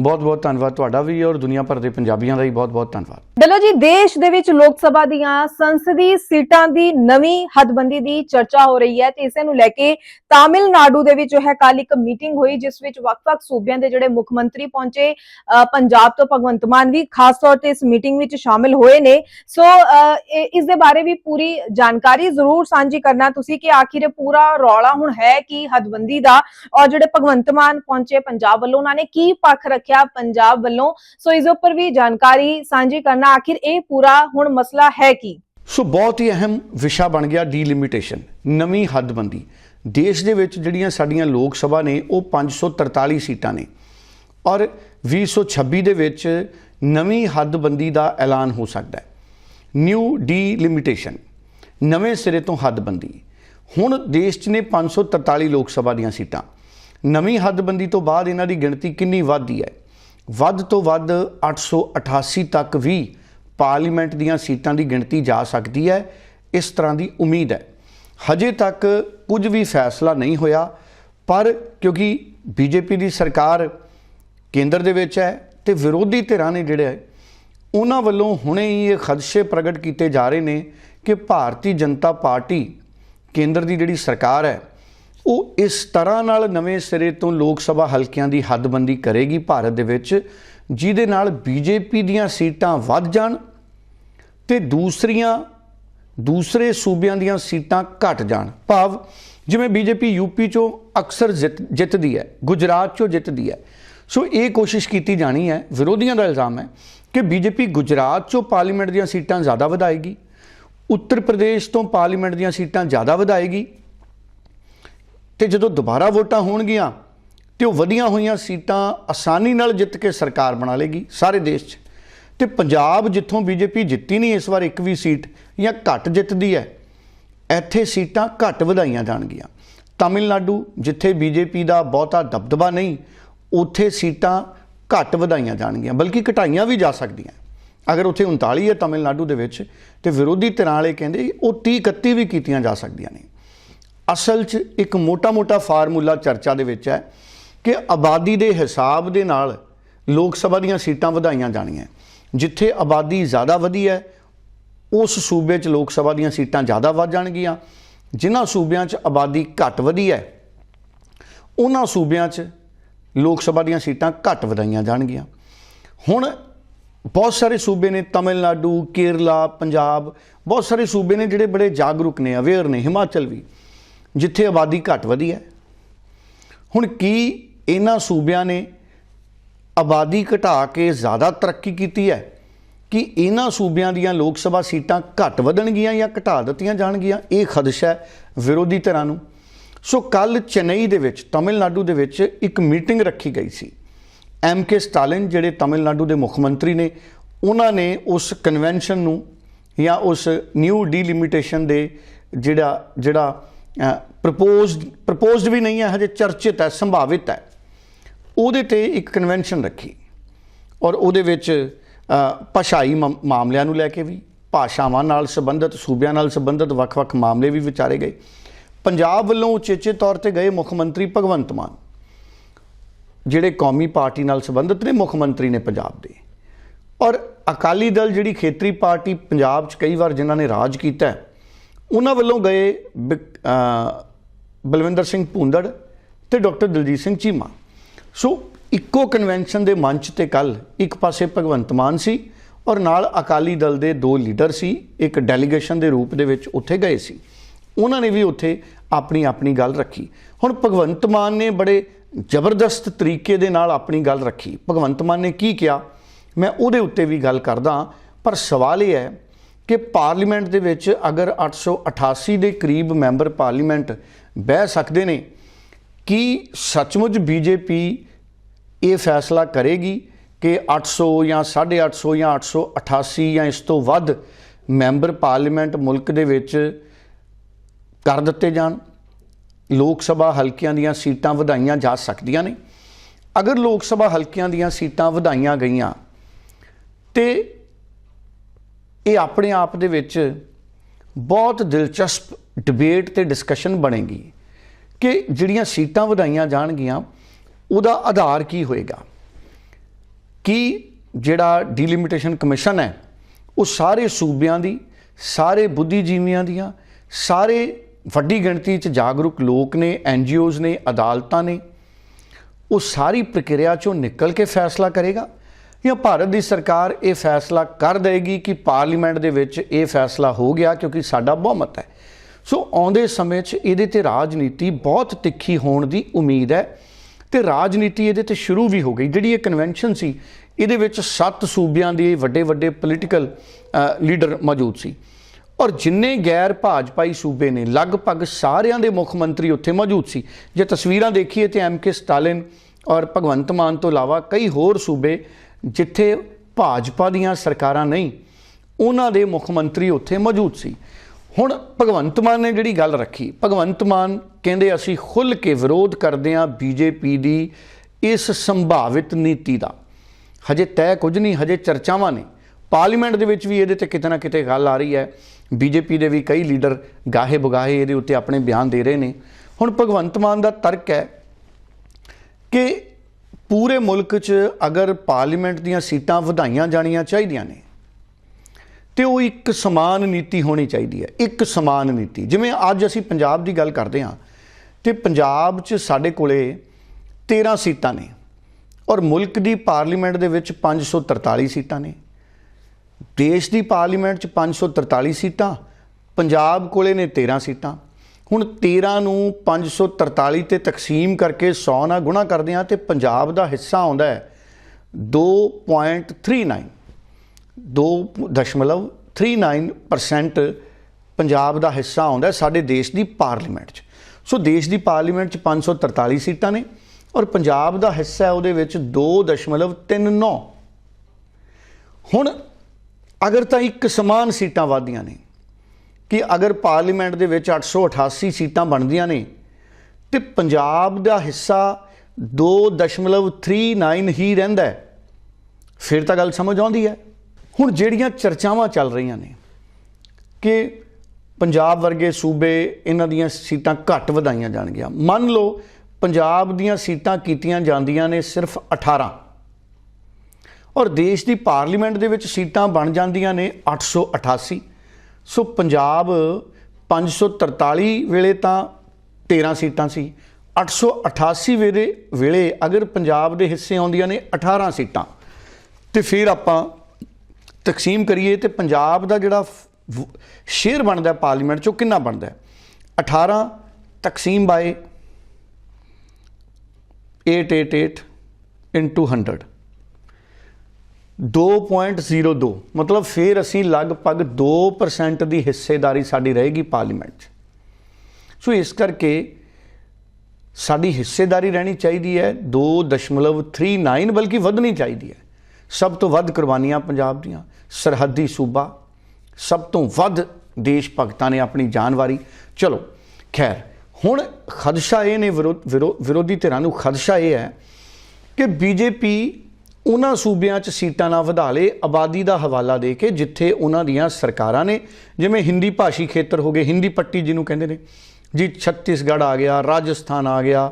ਬਹੁਤ ਬਹੁਤ ਧੰਨਵਾਦ ਤੁਹਾਡਾ ਵੀ ਔਰ ਦੁਨੀਆ ਭਰ ਦੇ ਪੰਜਾਬੀਆਂ ਦਾ ਵੀ ਬਹੁਤ ਬਹੁਤ ਧੰਨਵਾਦ। ਡੱਲਾ ਜੀ ਦੇਸ਼ ਦੇ ਵਿੱਚ ਲੋਕ ਸਭਾ ਦੀਆਂ ਸੰਸਦੀ ਸੀਟਾਂ ਦੀ ਨਵੀਂ ਹੱਦਬੰਦੀ ਦੀ ਚਰਚਾ ਹੋ ਰਹੀ ਹੈ ਤੇ ਇਸੇ ਨੂੰ ਲੈ ਕੇ ਤਾਮਿਲਨਾਡੂ ਦੇ ਵਿੱਚ ਹੈ ਕੱਲ ਇੱਕ ਮੀਟਿੰਗ ਹੋਈ ਜਿਸ ਵਿੱਚ ਵੱਖ-ਵੱਖ ਸੂਬਿਆਂ ਦੇ ਜਿਹੜੇ ਮੁੱਖ ਮੰਤਰੀ ਪਹੁੰਚੇ ਪੰਜਾਬ ਤੋਂ ਭਗਵੰਤ ਮਾਨ ਵੀ ਖਾਸ ਤੌਰ ਤੇ ਇਸ ਮੀਟਿੰਗ ਵਿੱਚ ਸ਼ਾਮਿਲ ਹੋਏ ਨੇ। ਸੋ ਅ, ਇਹ- ਇਸ ਦੇ ਬਾਰੇ ਵੀ ਪੂਰੀ ਜਾਣਕਾਰੀ ਜ਼ਰੂਰ ਸਾਂਝੀ ਕਰਨਾ। ਤੁਸੀਂ ਕਿ ਆਖਿਰ ਪੂਰਾ ਰੌਲਾ ਹੁਣ ਹੈ ਕਿ ਹੱਦਬੰਦੀ ਦਾ ਔਰ ਜਿਹੜੇ ਭਗਵੰਤ ਮਾਨ ਪਹੁੰਚੇ ਪੰਜਾਬ ਵੱਲੋਂ ਉਹਨਾਂ ਨੇ ਕੀ ਪੱਖ ਰੱਖਿਆ ਪੰਜਾਬ ਵੱਲੋਂ। ਸੋ ਇਸ ਉੱਪਰ ਵੀ ਜਾਣਕਾਰੀ ਸਾਂਝੀ ਕਰਨਾ। ਆਖਿਰ ਇਹ ਪੂਰਾ ਹੁਣ ਮਸਲਾ ਹੈ ਕੀ? ਸੋ ਬਹੁਤ ਹੀ ਅਹਿਮ ਵਿਸ਼ਾ ਬਣ ਗਿਆ ਡੀਲਿਮਿਟੇਸ਼ਨ ਨਵੀਂ ਹੱਦਬੰਦੀ। ਦੇਸ਼ ਦੇ ਵਿੱਚ ਜਿਹੜੀਆਂ ਸਾਡੀਆਂ ਲੋਕ ਸਭਾ ਨੇ, ਉਹ 543 ਸੀਟਾਂ ਨੇ। ਔਰ 2026 ਦੇ ਵਿੱਚ ਨਵੀਂ ਹੱਦਬੰਦੀ ਦਾ ਐਲਾਨ ਹੋ ਸਕਦਾ ਹੈ। ਨਿਊ ਡੀਲਿਮਿਟੇਸ਼ਨ ਨਵੇਂ ਸਿਰੇ ਤੋਂ ਹੱਦਬੰਦੀ। ਹੁਣ ਦੇਸ਼ 'ਚ ਨੇ 543 ਲੋਕ ਸਭਾ ਦੀਆਂ ਸੀਟਾਂ। ਨਵੀਂ ਹੱਦਬੰਦੀ ਤੋਂ ਬਾਅਦ ਇਹਨਾਂ ਦੀ ਗਿਣਤੀ ਕਿੰਨੀ ਵੱਧਦੀ ਹੈ? ਵੱਧ ਤੋਂ ਵੱਧ 888 ਤੱਕ ਵੀ ਪਾਰਲੀਮੈਂਟ ਦੀਆਂ ਸੀਟਾਂ ਦੀ ਗਿਣਤੀ ਜਾ ਸਕਦੀ ਹੈ। ਇਸ ਤਰ੍ਹਾਂ ਦੀ ਉਮੀਦ ਹੈ। ਹਜੇ ਤੱਕ ਕੁਝ ਵੀ ਫੈਸਲਾ ਨਹੀਂ ਹੋਇਆ ਪਰ ਕਿਉਂਕਿ ਬੀਜੇਪੀ ਦੀ ਸਰਕਾਰ ਕੇਂਦਰ ਦੇ ਵਿੱਚ ਹੈ ਤੇ ਵਿਰੋਧੀ ਧਿਰਾਂ ਨੇ ਜਿਹੜੇ ਹੈ, ਉਹਨਾਂ ਵੱਲੋਂ ਹੁਣੇ ਹੀ ਇਹ ਖਦਸ਼ੇ ਪ੍ਰਗਟ ਕੀਤੇ ਜਾ ਰਹੇ ਨੇ ਕਿ ਭਾਰਤੀ ਜਨਤਾ ਪਾਰਟੀ ਕੇਂਦਰ ਦੀ ਜਿਹੜੀ ਸਰਕਾਰ ਹੈ ਉਹ ਇਸ ਤਰ੍ਹਾਂ ਨਾਲ ਨਵੇਂ ਸਿਰੇ ਤੋਂ ਲੋਕ ਸਭਾ ਹਲਕਿਆਂ ਦੀ ਹੱਦਬੰਦੀ ਕਰੇਗੀ ਭਾਰਤ ਦੇ ਵਿੱਚ, ਜਿਹਦੇ ਨਾਲ ਬੀਜੇਪੀ ਦੀਆਂ ਸੀਟਾਂ ਵੱਧ ਜਾਣ ਤੇ ਦੂਸਰੀਆਂ, ਦੂਸਰੇ ਸੂਬਿਆਂ ਦੀਆਂ ਸੀਟਾਂ ਘਟ ਜਾਣ। ਭਾਵ ਜਿਵੇਂ ਬੀਜੇਪੀ ਯੂਪੀ ਚੋਂ ਅਕਸਰ ਜਿੱਤ- ਜਿੱਤਦੀ ਹੈ, ਗੁਜਰਾਤ ਚੋਂ ਜਿੱਤਦੀ ਹੈ। ਸੋ ਇਹ ਕੋਸ਼ਿਸ਼ ਕੀਤੀ ਜਾਣੀ ਹੈ, ਵਿਰੋਧੀਆਂ ਦਾ ਇਲਜ਼ਾਮ ਹੈ ਕਿ ਬੀਜੇਪੀ ਗੁਜਰਾਤ ਚੋਂ ਪਾਰਲੀਮੈਂਟ ਦੀਆਂ ਸੀਟਾਂ ਜ਼ਿਆਦਾ ਵਧਾਏਗੀ, ਉੱਤਰ ਪ੍ਰਦੇਸ਼ ਤੋਂ ਪਾਰਲੀਮੈਂਟ ਦੀਆਂ ਸੀਟਾਂ ਜ਼ਿਆਦਾ ਵਧਾਏਗੀ ਤੇ ਜਦੋਂ ਦੁਬਾਰਾ ਵੋਟਾਂ ਹੋਣਗੀਆਂ ਤੇ ਉਹ ਵਧੀਆਂ ਹੋਈਆਂ ਸੀਟਾਂ ਆਸਾਨੀ ਨਾਲ ਜਿੱਤ ਕੇ ਸਰਕਾਰ ਬਣਾ ਲੇਗੀ ਸਾਰੇ ਦੇਸ਼ 'ਚ। ਤੇ ਪੰਜਾਬ ਜਿੱਥੋਂ ਬੀਜੇਪੀ ਜਿੱਤੀ ਨਹੀਂ ਇਸ ਵਾਰ ਇੱਕ ਵੀ ਸੀਟ ਜਾਂ ਘੱਟ ਜਿੱਤਦੀ ਹੈ, ਇੱਥੇ ਸੀਟਾਂ ਘੱਟ ਵਧਾਈਆਂ ਜਾਣਗੀਆਂ। ਤਾਮਿਲਨਾਡੂ ਜਿੱਥੇ ਬੀਜੇਪੀ ਦਾ ਬਹੁਤਾ ਦਬਦਬਾ ਨਹੀਂ, ਉੱਥੇ ਸੀਟਾਂ ਘੱਟ ਵਧਾਈਆਂ ਜਾਣਗੀਆਂ, ਬਲਕਿ ਘਟਾਈਆਂ ਵੀ ਜਾ ਸਕਦੀਆਂ। ਅਗਰ ਉੱਥੇ 39 ਹੈ ਤਾਮਿਲਨਾਡੂ ਦੇ ਵਿੱਚ ਤੇ ਵਿਰੋਧੀ ਧਿਰਾਂ ਵਾਲੇ ਕਹਿੰਦੇ ਉਹ 30 31 ਵੀ ਕੀਤੀਆਂ ਜਾ ਸਕਦੀਆਂ ਨੇ। ਅਸਲ 'ਚ ਇੱਕ ਮੋਟਾ-ਮੋਟਾ ਫਾਰਮੂਲਾ ਚਰਚਾ ਦੇ ਵਿੱਚ ਹੈ ਕਿ ਆਬਾਦੀ ਦੇ ਹਿਸਾਬ ਦੇ ਨਾਲ ਲੋਕ ਸਭਾ ਦੀਆਂ ਸੀਟਾਂ ਵਧਾਈਆਂ ਜਾਣੀਆਂ। ਜਿੱਥੇ ਆਬਾਦੀ ਜ਼ਿਆਦਾ ਵਧੀ ਹੈ, ਉਸ ਸੂਬੇ 'ਚ ਲੋਕ ਸਭਾ ਦੀਆਂ ਸੀਟਾਂ ਜ਼ਿਆਦਾ ਵੱਧ ਜਾਣਗੀਆਂ। ਜਿਨ੍ਹਾਂ ਸੂਬਿਆਂ 'ਚ ਆਬਾਦੀ ਘੱਟ ਵਧੀ ਹੈ, ਉਹਨਾਂ ਸੂਬਿਆਂ 'ਚ ਲੋਕ ਸਭਾ ਦੀਆਂ ਸੀਟਾਂ ਘੱਟ ਵਧਾਈਆਂ ਜਾਣਗੀਆਂ। ਹੁਣ ਬਹੁਤ ਸਾਰੇ ਸੂਬੇ ਨੇ ਤਮਿਲਨਾਡੂ, ਕੇਰਲਾ, ਪੰਜਾਬ, ਬਹੁਤ ਸਾਰੇ ਸੂਬੇ ਨੇ ਜਿਹੜੇ ਬੜੇ ਜਾਗਰੂਕ ਨੇ, ਅਵੇਅਰ ਨੇ, ਹਿਮਾਚਲ ਵੀ। ਜਿੱਥੇ ਆਬਾਦੀ ਘੱਟ ਵਧੀ ਹੈ। ਹੁਣ ਕੀ ਇਹਨਾਂ ਸੂਬਿਆਂ ਨੇ ਆਬਾਦੀ ਘਟਾ ਕੇ ਜ਼ਿਆਦਾ ਤਰੱਕੀ ਕੀਤੀ ਹੈ ਕਿ ਇਹਨਾਂ ਸੂਬਿਆਂ ਦੀਆਂ ਲੋਕ ਸਭਾ ਸੀਟਾਂ ਘੱਟ ਵਧਣਗੀਆਂ ਜਾਂ ਘਟਾ ਦਿੱਤੀਆਂ ਜਾਣਗੀਆਂ? ਇਹ ਖਦਸ਼ਾ ਹੈ ਵਿਰੋਧੀ ਧਿਰਾਂ ਨੂੰ। ਸੋ ਕੱਲ ਚੇਨਈ ਦੇ ਵਿੱਚ, ਤਾਮਿਲਨਾਡੂ ਦੇ ਵਿੱਚ ਇੱਕ ਮੀਟਿੰਗ ਰੱਖੀ ਗਈ ਸੀ। ਐਮ ਕੇ ਸਟਾਲਿਨ, ਜਿਹੜੇ ਤਾਮਿਲਨਾਡੂ ਦੇ ਮੁੱਖ ਮੰਤਰੀ ਨੇ, ਉਹਨਾਂ ਨੇ ਉਸ ਕਨਵੈਨਸ਼ਨ ਨੂੰ ਜਾਂ ਉਸ ਨਿਊ ਡੀਲਿਮਿਟੇਸ਼ਨ ਦੇ ਜਿਹੜਾ ਜਿਹੜਾ ਪ੍ਰਪੋਜ਼ਡ ਪ੍ਰਪੋਜ਼ਡ ਵੀ ਨਹੀਂ ਹੈ, ਹਜੇ ਚਰਚਿਤ ਹੈ, ਸੰਭਾਵਿਤ ਹੈ। ਉਹਦੇ ਤੇ ਇੱਕ ਕਨਵੈਨਸ਼ਨ ਰੱਖੀ। ਔਰ ਉਹਦੇ ਵਿੱਚ ਭਾਸ਼ਾਈ ਮਮ- ਮਾਮਲਿਆਂ ਨੂੰ ਲੈ ਕੇ ਵੀ, ਭਾਸ਼ਾਵਾਂ ਨਾਲ ਸੰਬੰਧਿਤ, ਸੂਬਿਆਂ ਨਾਲ ਸੰਬੰਧਿਤ ਵੱਖ-ਵੱਖ ਮਾਮਲੇ ਵੀ ਵਿਚਾਰੇ ਗਏ। ਪੰਜਾਬ ਵੱਲੋਂ ਉਚੇਚੇ ਤੌਰ ਤੇ ਗਏ ਮੁੱਖ ਮੰਤਰੀ ਭਗਵੰਤ ਮਾਨ। ਜਿਹੜੇ ਕੌਮੀ ਪਾਰਟੀ ਨਾਲ ਸੰਬੰਧਿਤ ਨੇ, ਮੁੱਖ ਮੰਤਰੀ ਨੇ ਪੰਜਾਬ ਦੇ। ਔਰ ਅਕਾਲੀ ਦਲ ਜਿਹੜੀ ਖੇਤਰੀ ਪਾਰਟੀ ਪੰਜਾਬ 'ਚ ਕਈ ਵਾਰ ਜਿਨ੍ਹਾਂ ਨੇ ਰਾਜ ਕੀਤਾ ਉਹਨਾਂ ਵੱਲੋਂ ਗਏ ਬਿਕ- ਬਲਵਿੰਦਰ ਸਿੰਘ ਭੂੰਦੜ ਤੇ ਡਾਕਟਰ ਦਲਜੀਤ ਸਿੰਘ ਚੀਮਾ। ਸੋ ਇੱਕੋ ਕਨਵੈਨਸ਼ਨ ਦੇ ਮੰਚ ਤੇ ਕੱਲ ਇੱਕ ਪਾਸੇ ਭਗਵੰਤ ਮਾਨ ਸੀ ਔਰ ਨਾਲ ਅਕਾਲੀ ਦਲ ਦੇ ਦੋ ਲੀਡਰ ਸੀ, ਇੱਕ ਡੈਲੀਗੇਸ਼ਨ ਦੇ ਰੂਪ ਦੇ ਵਿੱਚ ਉੱਥੇ ਗਏ ਸੀ। ਉਹਨਾਂ ਨੇ ਵੀ ਉੱਥੇ ਆਪਣੀ ਆਪਣੀ ਗੱਲ ਰੱਖੀ। ਹੁਣ ਭਗਵੰਤ ਮਾਨ ਨੇ ਬੜੇ ਜ਼ਬਰਦਸਤ ਤਰੀਕੇ ਦੇ ਨਾਲ ਆਪਣੀ ਗੱਲ ਰੱਖੀ। ਭਗਵੰਤ ਮਾਨ ਨੇ ਕੀ ਕਿਹਾ? ਮੈਂ ਉਹਦੇ ਉੱਤੇ ਵੀ ਗੱਲ ਕਰਦਾ ਪਰ ਸਵਾਲ ਇਹ ਹੈ ਕਿ ਪਾਰਲੀਮੈਂਟ ਦੇ ਵਿੱਚ ਅਗਰ 888 ਦੇ ਕਰੀਬ ਮੈਂਬਰ ਪਾਰਲੀਮੈਂਟ ਬਹਿ ਸਕਦੇ ਨੇ, ਕੀ ਸੱਚਮੁੱਚ ਬੀਜੇਪੀ ਇਹ ਫੈਸਲਾ ਕਰੇਗੀ ਕਿ 800 ਜਾਂ 850 ਜਾਂ 888 ਜਾਂ ਇਸ ਤੋਂ ਵੱਧ ਮੈਂਬਰ ਪਾਰਲੀਮੈਂਟ ਮੁਲਕ ਦੇ ਵਿੱਚ ਕਰ ਦਿੱਤੇ ਜਾਣ? ਲੋਕ ਸਭਾ ਹਲਕਿਆਂ ਦੀਆਂ ਸੀਟਾਂ ਵਧਾਈਆਂ ਜਾ ਸਕਦੀਆਂ ਨੇ। ਅਗਰ ਲੋਕ ਸਭਾ ਹਲਕਿਆਂ ਦੀਆਂ ਸੀਟਾਂ ਵਧਾਈਆਂ ਗਈਆਂ, ਤੇ ਇਹ ਆਪਣੇ ਆਪ ਦੇ ਵਿੱਚ ਬਹੁਤ ਦਿਲਚਸਪ ਡਿਬੇਟ ਤੇ ਡਿਸਕਸ਼ਨ ਬਣੇਗੀ ਕਿ ਜਿਹੜੀਆਂ ਸੀਟਾਂ ਵਧਾਈਆਂ ਜਾਣਗੀਆਂ, ਉਹਦਾ ਆਧਾਰ ਕੀ ਹੋਏਗਾ? ਕੀ ਜਿਹੜਾ ਡੀਲਿਮਿਟੇਸ਼ਨ ਕਮਿਸ਼ਨ ਹੈ, ਉਹ ਸਾਰੇ ਸੂਬਿਆਂ ਦੀ, ਸਾਰੇ ਬੁੱਧੀਜੀਵੀਆਂ ਦੀਆਂ, ਸਾਰੇ ਵੱਡੀ ਗਿਣਤੀ 'ਚ ਜਾਗਰੂਕ ਲੋਕ ਨੇ ਐਨਜੀਓਜ਼ ਨੇ, ਅਦਾਲਤਾਂ ਨੇ, ਉਹ ਸਾਰੀ ਪ੍ਰਕਿਰਿਆ ਚੋਂ ਨਿਕਲ ਕੇ ਫੈਸਲਾ ਕਰੇਗਾ? ਜਾਂ ਭਾਰਤ ਦੀ ਸਰਕਾਰ ਇਹ ਫੈਸਲਾ ਕਰ ਦੇਗੀ ਕਿ ਪਾਰਲੀਮੈਂਟ ਦੇ ਵਿੱਚ ਇਹ ਫੈਸਲਾ ਹੋ ਗਿਆ ਕਿਉਂਕਿ ਸਾਡਾ ਬਹੁਮਤ ਹੈ। ਸੋ ਆਉਂਦੇ ਸਮੇਂ 'ਚ ਇਹਦੇ ਤੇ ਰਾਜਨੀਤੀ ਬਹੁਤ ਤਿੱਖੀ ਹੋਣ ਦੀ ਉਮੀਦ ਹੈ ਤੇ ਰਾਜਨੀਤੀ ਇਹਦੇ ਤੇ ਸ਼ੁਰੂ ਵੀ ਹੋ ਗਈ। ਜਿਹੜੀ ਇਹ ਕਨਵੈਨਸ਼ਨ ਸੀ, ਇਹਦੇ ਵਿੱਚ ਸੱਤ ਸੂਬਿਆਂ ਦੇ ਵੱਡੇ ਵੱਡੇ ਪੋਲੀਟੀਕਲ ਲੀਡਰ ਮੌਜੂਦ ਸੀ। ਔਰ ਜਿੰਨੇ ਗੈਰ ਭਾਜਪਾਈ ਸੂਬੇ ਨੇ, ਲਗਭਗ ਸਾਰਿਆਂ ਦੇ ਮੁੱਖ ਮੰਤਰੀ ਉੱਥੇ ਮੌਜੂਦ ਸੀ। ਜੇ ਤਸਵੀਰਾਂ ਦੇਖੀਏ ਤੇ ਐਮ ਕੇ ਸਟਾਲਿਨ ਔਰ ਭਗਵੰਤ ਮਾਨ ਤੋਂ ਇਲਾਵਾ ਕਈ ਹੋਰ ਸੂਬੇ ਜਿੱਥੇ ਭਾਜਪਾ ਦੀਆਂ ਸਰਕਾਰਾਂ ਨਹੀਂ, ਉਹਨਾਂ ਦੇ ਮੁੱਖ ਮੰਤਰੀ ਉੱਥੇ ਮੌਜੂਦ ਸੀ। ਹੁਣ ਭਗਵੰਤ ਮਾਨ ਨੇ ਜਿਹੜੀ ਗੱਲ ਰੱਖੀ, ਭਗਵੰਤ ਮਾਨ ਕਹਿੰਦੇ ਅਸੀਂ ਖੁੱਲ੍ਹ ਕੇ ਵਿਰੋਧ ਕਰਦੇ ਹਾਂ ਬੀਜੇਪੀ ਦੀ ਇਸ ਸੰਭਾਵਿਤ ਨੀਤੀ ਦਾ। ਹਜੇ ਤੈਅ ਕੁਝ ਨਹੀਂ, ਹਜੇ ਚਰਚਾਵਾਂ ਨੇ। ਪਾਰਲੀਮੈਂਟ ਦੇ ਵਿੱਚ ਵੀ ਇਹਦੇ ਤੇ ਕਿਤੇ ਨਾ ਕਿਤੇ ਗੱਲ ਆ ਰਹੀ ਹੈ। ਬੀਜੇਪੀ ਦੇ ਵੀ ਕਈ ਲੀਡਰ ਗਾਹੇ ਬੁਗਾਹੇ ਇਹਦੇ ਉੱਤੇ ਆਪਣੇ ਬਿਆਨ ਦੇ ਰਹੇ ਨੇ। ਹੁਣ ਭਗਵੰਤ ਮਾਨ ਦਾ ਤਰਕ ਹੈ ਕਿ ਪੂਰੇ ਮੁਲਕ 'ਚ ਅਗਰ ਪਾਰਲੀਮੈਂਟ ਦੀਆਂ ਸੀਟਾਂ ਵਧਾਈਆਂ ਜਾਣੀਆਂ ਚਾਹੀਦੀਆਂ ਨੇ, ਤੇ ਉਹ ਇੱਕ ਸਮਾਨ ਨੀਤੀ ਹੋਣੀ ਚਾਹੀਦੀ ਹੈ, ਇੱਕ ਸਮਾਨ ਨੀਤੀ। ਜਿਵੇਂ ਅੱਜ ਅਸੀਂ ਪੰਜਾਬ ਦੀ ਗੱਲ ਕਰਦੇ ਹਾਂ, ਤੇ ਪੰਜਾਬ 'ਚ ਸਾਡੇ ਕੋਲੇ 13 ਸੀਟਾਂ ਨੇ ਔਰ ਮੁਲਕ ਦੀ ਪਾਰਲੀਮੈਂਟ ਦੇ ਵਿੱਚ 543 ਸੀਟਾਂ ਨੇ। ਦੇਸ਼ ਦੀ ਪਾਰਲੀਮੈਂਟ 'ਚ 543 ਸੀਟਾਂ, ਪੰਜਾਬ ਕੋਲੇ ਨੇ 13 ਸੀਟਾਂ। ਹੁਣ 13 ਨੂੰ 543 ਤੇ ਤਕਸੀਮ ਕਰਕੇ 100 ਨਾਲ ਗੁਣਾ ਕਰਦੇ ਹਾਂ ਤੇ ਪੰਜਾਬ ਦਾ ਹਿੱਸਾ ਆਉਂਦਾ ਹੈ 2.39 2.39% ਪੰਜਾਬ ਦਾ ਹਿੱਸਾ ਆਉਂਦਾ ਸਾਡੇ ਦੇਸ਼ ਦੀ ਪਾਰਲੀਮੈਂਟ 'ਚ। ਸੋ ਦੇਸ਼ ਦੀ ਪਾਰਲੀਮੈਂਟ 'ਚ 543 ਸੀਟਾਂ ਨੇ ਔਰ ਪੰਜਾਬ ਦਾ ਹਿੱਸਾ ਉਹਦੇ ਵਿੱਚ 2.39 ਹੁਣ ਅਗਰ ਤਾਂ ਇੱਕ ਸਮਾਨ ਸੀਟਾਂ ਵਾਧੀਆਂ ਨੇ ਕਿ ਅਗਰ ਪਾਰਲੀਮੈਂਟ ਦੇ ਵਿੱਚ 888 ਸੀਟਾਂ ਬਣਦੀਆਂ ਨੇ ਤੇ ਪੰਜਾਬ ਦਾ ਹਿੱਸਾ 2.39 ਹੀ ਰਹਿੰਦਾ ਫਿਰ ਤਾਂ ਗੱਲ ਸਮਝ ਆਉਂਦੀ ਹੈ। ਹੁਣ ਜਿਹੜੀਆਂ ਚਰਚਾਵਾਂ ਚੱਲ ਰਹੀਆਂ ਨੇ ਕਿ ਪੰਜਾਬ ਵਰਗੇ ਸੂਬੇ ਇਹਨਾਂ ਦੀਆਂ ਸੀਟਾਂ ਘੱਟ ਵਧਾਈਆਂ ਜਾਣਗੀਆਂ। ਮੰਨ ਲਓ ਪੰਜਾਬ ਦੀਆਂ ਸੀਟਾਂ ਕੀਤੀਆਂ ਜਾਂਦੀਆਂ ਨੇ ਸਿਰਫ 18 ਔਰ ਦੇਸ਼ ਦੀ ਪਾਰਲੀਮੈਂਟ ਦੇ ਵਿੱਚ ਸੀਟਾਂ ਬਣ ਜਾਂਦੀਆਂ ਨੇ 888 ਸੋ ਪੰਜਾਬ 543 ਵੇਲੇ ਤਾਂ 13 ਸੀਟਾਂ ਸੀ। 888 ਵੇਲੇ ਵੇਲੇ ਅਗਰ ਪੰਜਾਬ ਦੇ ਹਿੱਸੇ ਆਉਂਦੀਆਂ ਨੇ 18 ਸੀਟਾਂ। ਤੇ ਫਿਰ ਆਪਾਂ ਤਕਸੀਮ ਕਰੀਏ ਤੇ ਪੰਜਾਬ ਦਾ ਜਿਹੜਾ ਸ਼ੇਅਰ ਬਣਦਾ ਪਾਰਲੀਮੈਂਟ ਚੋਂ ਕਿੰਨਾ ਬਣਦਾ 18 ਤਕਸੀਮ ਬਾਈ 888 ਇਨਟੂ 100 2.02 ਮਤਲਬ ਫਿਰ ਅਸੀਂ ਲਗਭਗ 2% ਦੀ ਹਿੱਸੇਦਾਰੀ ਸਾਡੀ ਰਹੇਗੀ ਪਾਰਲੀਮੈਂਟ 'ਚ। ਸੋ ਇਸ ਕਰਕੇ ਸਾਡੀ ਹਿੱਸੇਦਾਰੀ ਰਹਿਣੀ ਚਾਹੀਦੀ ਹੈ 2.39 ਬਲਕਿ ਵਧਣੀ ਚਾਹੀਦੀ ਹੈ। ਸਭ ਤੋਂ ਵੱਧ ਕੁਰਬਾਨੀਆਂ ਪੰਜਾਬ ਦੀਆਂ। ਸਰਹੱਦੀ ਸੂਬਾ, ਸਭ ਤੋਂ ਵੱਧ ਦੇਸ਼ ਭਗਤਾਂ ਨੇ ਆਪਣੀ ਜਾਨ ਵਾਰੀ। ਚਲੋ, ਖੈਰ, ਹੁਣ ਖਦਸ਼ਾ ਇਹ ਨੇ ਵਿਰੋਧੀ ਧਿਰਾਂ ਨੂੰ ਖਦਸ਼ਾ ਇਹ ਹੈ ਕਿ ਬੀਜੇਪੀ ਉਹਨਾਂ ਸੂਬਿਆਂ 'ਚ ਸੀਟਾਂ ਨਾ ਵਧਾ ਲੇ ਆਬਾਦੀ ਦਾ ਹਵਾਲਾ ਦੇ ਕੇ ਜਿੱਥੇ ਉਹਨਾਂ ਦੀਆਂ ਸਰਕਾਰਾਂ ਨੇ, ਜਿਵੇਂ ਹਿੰਦੀ ਭਾਸ਼ੀ ਖੇਤਰ ਹੋ ਗਏ, ਹਿੰਦੀ ਪੱਟੀ ਜਿਹਨੂੰ ਕਹਿੰਦੇ ਨੇ, ਜੀ ਛੱਤੀਸਗੜ੍ਹ ਆ ਗਿਆ, ਰਾਜਸਥਾਨ ਆ ਗਿਆ,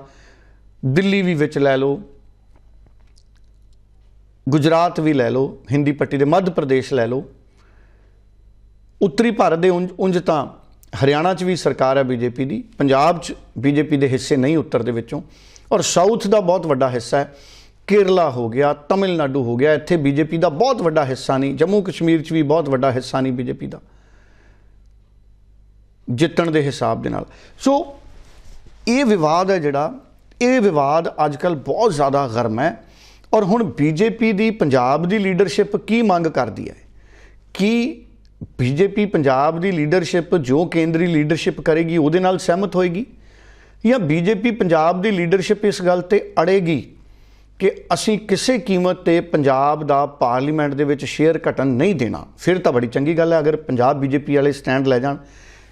ਦਿੱਲੀ ਵੀ ਵਿੱਚ ਲੈ ਲਓ, ਗੁਜਰਾਤ ਵੀ ਲੈ ਲਓ, ਹਿੰਦੀ ਪੱਟੀ ਦੇ ਮੱਧ ਪ੍ਰਦੇਸ਼ ਲੈ ਲਓ, ਉੱਤਰੀ ਭਾਰਤ ਦੇ ਉਂਝ ਤਾਂ ਹਰਿਆਣਾ 'ਚ ਵੀ ਸਰਕਾਰ ਹੈ ਬੀਜੇਪੀ ਦੀ, ਪੰਜਾਬ 'ਚ ਬੀਜੇਪੀ ਦੇ ਹਿੱਸੇ ਨਹੀਂ ਉੱਤਰ ਦੇ ਵਿੱਚੋਂ, ਔਰ ਸਾਊਥ ਦਾ ਬਹੁਤ ਵੱਡਾ ਹਿੱਸਾ ਹੈ। ਕੇਰਲਾ ਹੋ ਗਿਆ, ਤਮਿਲਨਾਡੂ ਹੋ ਗਿਆ, ਇੱਥੇ ਬੀਜੇਪੀ ਦਾ ਬਹੁਤ ਵੱਡਾ ਹਿੱਸਾ ਨਹੀਂ, ਜੰਮੂ ਕਸ਼ਮੀਰ 'ਚ ਵੀ ਬਹੁਤ ਵੱਡਾ ਹਿੱਸਾ ਨਹੀਂ ਬੀਜੇਪੀ ਦਾ। ਜਿੱਤਣ ਦੇ ਹਿਸਾਬ ਦੇ ਨਾਲ। ਸੋ, ਇਹ ਵਿਵਾਦ ਹੈ ਜਿਹੜਾ, ਇਹ ਵਿਵਾਦ ਅੱਜਕੱਲ ਬਹੁਤ ਜ਼ਿਆਦਾ ਗਰਮ ਹੈ ਔਰ ਹੁਣ ਬੀਜੇਪੀ ਦੀ ਪੰਜਾਬ ਦੀ ਲੀਡਰਸ਼ਿਪ ਕੀ ਮੰਗ ਕਰਦੀ ਹੈ? ਕੀ ਬੀਜੇਪੀ ਪੰਜਾਬ ਦੀ ਲੀਡਰਸ਼ਿਪ ਜੋ ਕੇਂਦਰੀ ਲੀਡਰਸ਼ਿਪ ਕਰੇਗੀ ਉਹਦੇ ਨਾਲ ਸਹਿਮਤ ਹੋਏਗੀ ਜਾਂ ਬੀਜੇਪੀ ਪੰਜਾਬ ਦੀ ਲੀਡਰਸ਼ਿਪ ਇਸ ਗੱਲ ਤੇ ਅੜੇਗੀ? ਕਿ ਅਸੀਂ ਕਿਸੇ ਕੀਮਤ ਤੇ ਪੰਜਾਬ ਦਾ ਪਾਰਲੀਮੈਂਟ ਦੇ ਵਿੱਚ ਸ਼ੇਅਰ ਘਟਣ ਨਹੀਂ ਦੇਣਾ। ਫਿਰ ਤਾਂ ਬੜੀ ਚੰਗੀ ਗੱਲ ਹੈ, ਅਗਰ ਪੰਜਾਬ ਬੀਜੇਪੀ ਵਾਲੇ ਸਟੈਂਡ ਲੈ ਜਾਣ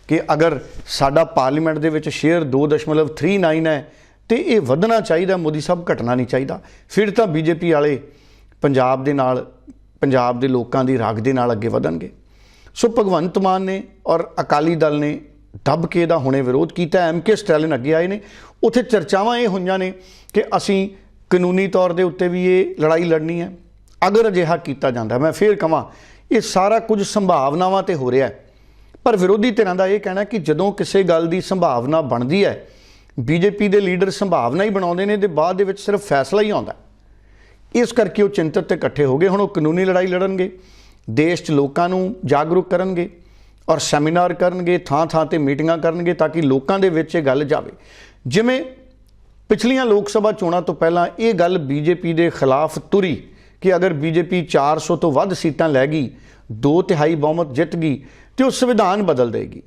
ਕਿ ਅਗਰ ਸਾਡਾ ਪਾਰਲੀਮੈਂਟ ਦੇ ਵਿੱਚ ਸ਼ੇਅਰ 2.39 ਹੈ ਤੇ ਇਹ ਵਧਣਾ ਚਾਹੀਦਾ, ਮੋਦੀ ਸਾਹਿਬ ਘਟਣਾ ਨਹੀਂ ਚਾਹੀਦਾ। ਫਿਰ ਤਾਂ ਬੀਜੇਪੀ ਵਾਲੇ ਪੰਜਾਬ ਦੇ ਨਾਲ, ਪੰਜਾਬ ਦੇ ਲੋਕਾਂ ਦੀ ਰਾਗ ਦੇ ਨਾਲ ਅੱਗੇ ਵਧਣਗੇ। ਸੋ ਭਗਵੰਤ ਮਾਨ ਨੇ ਔਰ ਅਕਾਲੀ ਦਲ ਨੇ ਦੱਬ ਕੇ ਦਾ ਹੁਣੇ ਵਿਰੋਧ ਕੀਤਾ ਐਮਕੇ ਸਟੈਲਿਨ ਅੱਗੇ ਆਏ ਨੇ। ਉੱਥੇ ਚਰਚਾਵਾਂ ਇਹ ਹੋਈਆਂ ਨੇ ਕਿ ਅਸੀਂ ਕਾਨੂੰਨੀ ਤੌਰ ਦੇ ਉੱਤੇ ਵੀ ਇਹ ਲੜਾਈ ਲੜਨੀ ਹੈ। ਅਗਰ ਅਜਿਹਾ ਕੀਤਾ ਜਾਂਦਾ, ਮੈਂ ਫੇਰ ਕਹਾਂ ਇਹ ਸਾਰਾ ਕੁਝ ਸੰਭਾਵਨਾਵਾਂ ਤੇ ਹੋ ਰਿਹਾ ਹੈ। ਪਰ ਵਿਰੋਧੀ ਧਿਰਾਂ ਦਾ ਇਹ ਕਹਿਣਾ ਕਿ ਜਦੋਂ ਕਿਸੇ ਗੱਲ ਦੀ ਸੰਭਾਵਨਾ ਬਣਦੀ ਹੈ, ਬੀਜੇਪੀ ਦੇ ਲੀਡਰ ਸੰਭਾਵਨਾ ਹੀ ਬਣਾਉਂਦੇ ਨੇ ਤੇ ਬਾਅਦ ਦੇ ਵਿੱਚ ਸਿਰਫ ਫੈਸਲਾ ਹੀ ਆਉਂਦਾ ਇਸ ਕਰਕੇ ਉਹ ਚਿੰਤਤ ਤੇ ਇਕੱਠੇ ਹੋ ਗਏ। ਹੁਣ ਉਹ ਕਾਨੂੰਨੀ ਲੜਾਈ ਲੜਨਗੇ, ਦੇਸ਼ 'ਚ ਲੋਕਾਂ ਨੂੰ ਜਾਗਰੂਕ ਕਰਨਗੇ ਔਰ ਸੈਮੀਨਾਰ ਕਰਨਗੇ, ਥਾਂ-ਥਾਂ ਤੇ ਮੀਟਿੰਗਾਂ ਕਰਨਗੇ ਤਾਂ ਕਿ ਲੋਕਾਂ ਦੇ ਵਿੱਚ ਇਹ ਗੱਲ ਜਾਵੇ। ਜਿਵੇਂ ਪਿਛਲੀਆਂ ਲੋਕ ਸਭਾ ਚੋਣਾਂ ਤੋਂ ਪਹਿਲਾਂ ਇਹ ਗੱਲ ਬੀਜੇਪੀ ਦੇ ਖਿਲਾਫ ਤੁਰੀ ਕਿ ਅਗਰ ਬੀਜੇਪੀ 400 ਤੋਂ ਵੱਧ ਸੀਟਾਂ ਲੈ ਗਈ, ਦੋ ਤਿਹਾਈ ਬਹੁਮਤ ਜਿੱਤ ਗਈ ਤੇ ਉਹ ਸੰਵਿਧਾਨ ਬਦਲ ਦੇਗੀ।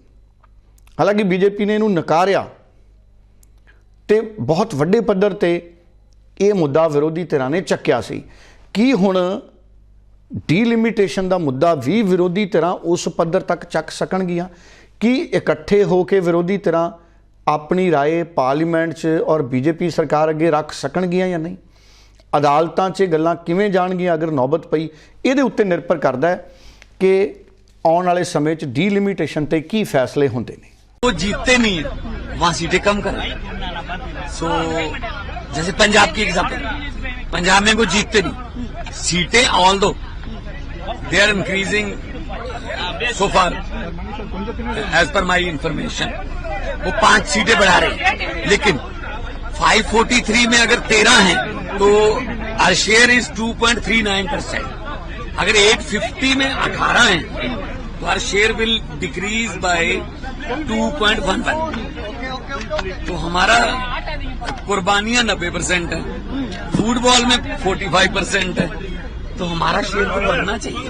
ਹਾਲਾਂਕਿ ਬੀਜੇਪੀ ਨੇ ਇਹਨੂੰ ਨਕਾਰਿਆ ਤੇ ਬਹੁਤ ਵੱਡੇ ਪੱਧਰ ਤੇ ਇਹ ਮੁੱਦਾ ਵਿਰੋਧੀ ਧਿਰਾਂ ਨੇ ਚੱਕਿਆ ਸੀ। ਕੀ ਹੁਣ ਡੀਲਿਮਿਟੇਸ਼ਨ ਦਾ ਮੁੱਦਾ ਵੀ ਵਿਰੋਧੀ ਧਿਰਾਂ ਉਸ ਪੱਧਰ ਤੱਕ ਚੱਕ ਸਕਣਗੀਆਂ? ਕੀ ਇਕੱਠੇ ਹੋ ਕੇ ਵਿਰੋਧੀ ਧਿਰਾਂ ਆਪਣੀ رائے ਪਾਰਲੀਮੈਂਟ 'ਚ ਔਰ ਬੀਜੇਪੀ ਸਰਕਾਰ ਅੱਗੇ ਰੱਖ ਸਕਣਗੀਆਂ ਜਾਂ ਨਹੀਂ ਅਦਾਲਤਾਂ 'ਚ ਇਹ ਗੱਲਾਂ ਕਿਵੇਂ ਜਾਣਗੀਆਂ ਅਗਰ ਨੌਬਤ ਪਈ ਇਹਦੇ ਉੱਤੇ ਨਿਰਭਰ ਕਰਦਾ ਹੈ ਕਿ ਆਉਣ ਵਾਲੇ ਸਮੇਂ 'ਚ ਡੀਲਿਮਿਟੇਸ਼ਨ ਤੇ ਕੀ ਫੈਸਲੇ ਹੁੰਦੇ ਨੇ वो जीतते नहीं है वहां सीटें कम करें सो जैसे पंजाब की एग्जाम्पल पंजाब में वो जीतते नहीं सीटें ऑल दो they are increasing so far as per my information वो पाँच सीटें बढ़ा रहे हैं। लेकिन 543 में अगर 13 हैं तो आर शेयर इज़ 2.39 परसेंट अगर 850 में 18 हैं तो our share will decrease by 2.11 तो हमारा कुर्बानियाँ 90 परसेंट है फुटबॉल में 45 परसेंट है तो हमारा शेयर तो बढ़ना चाहिए।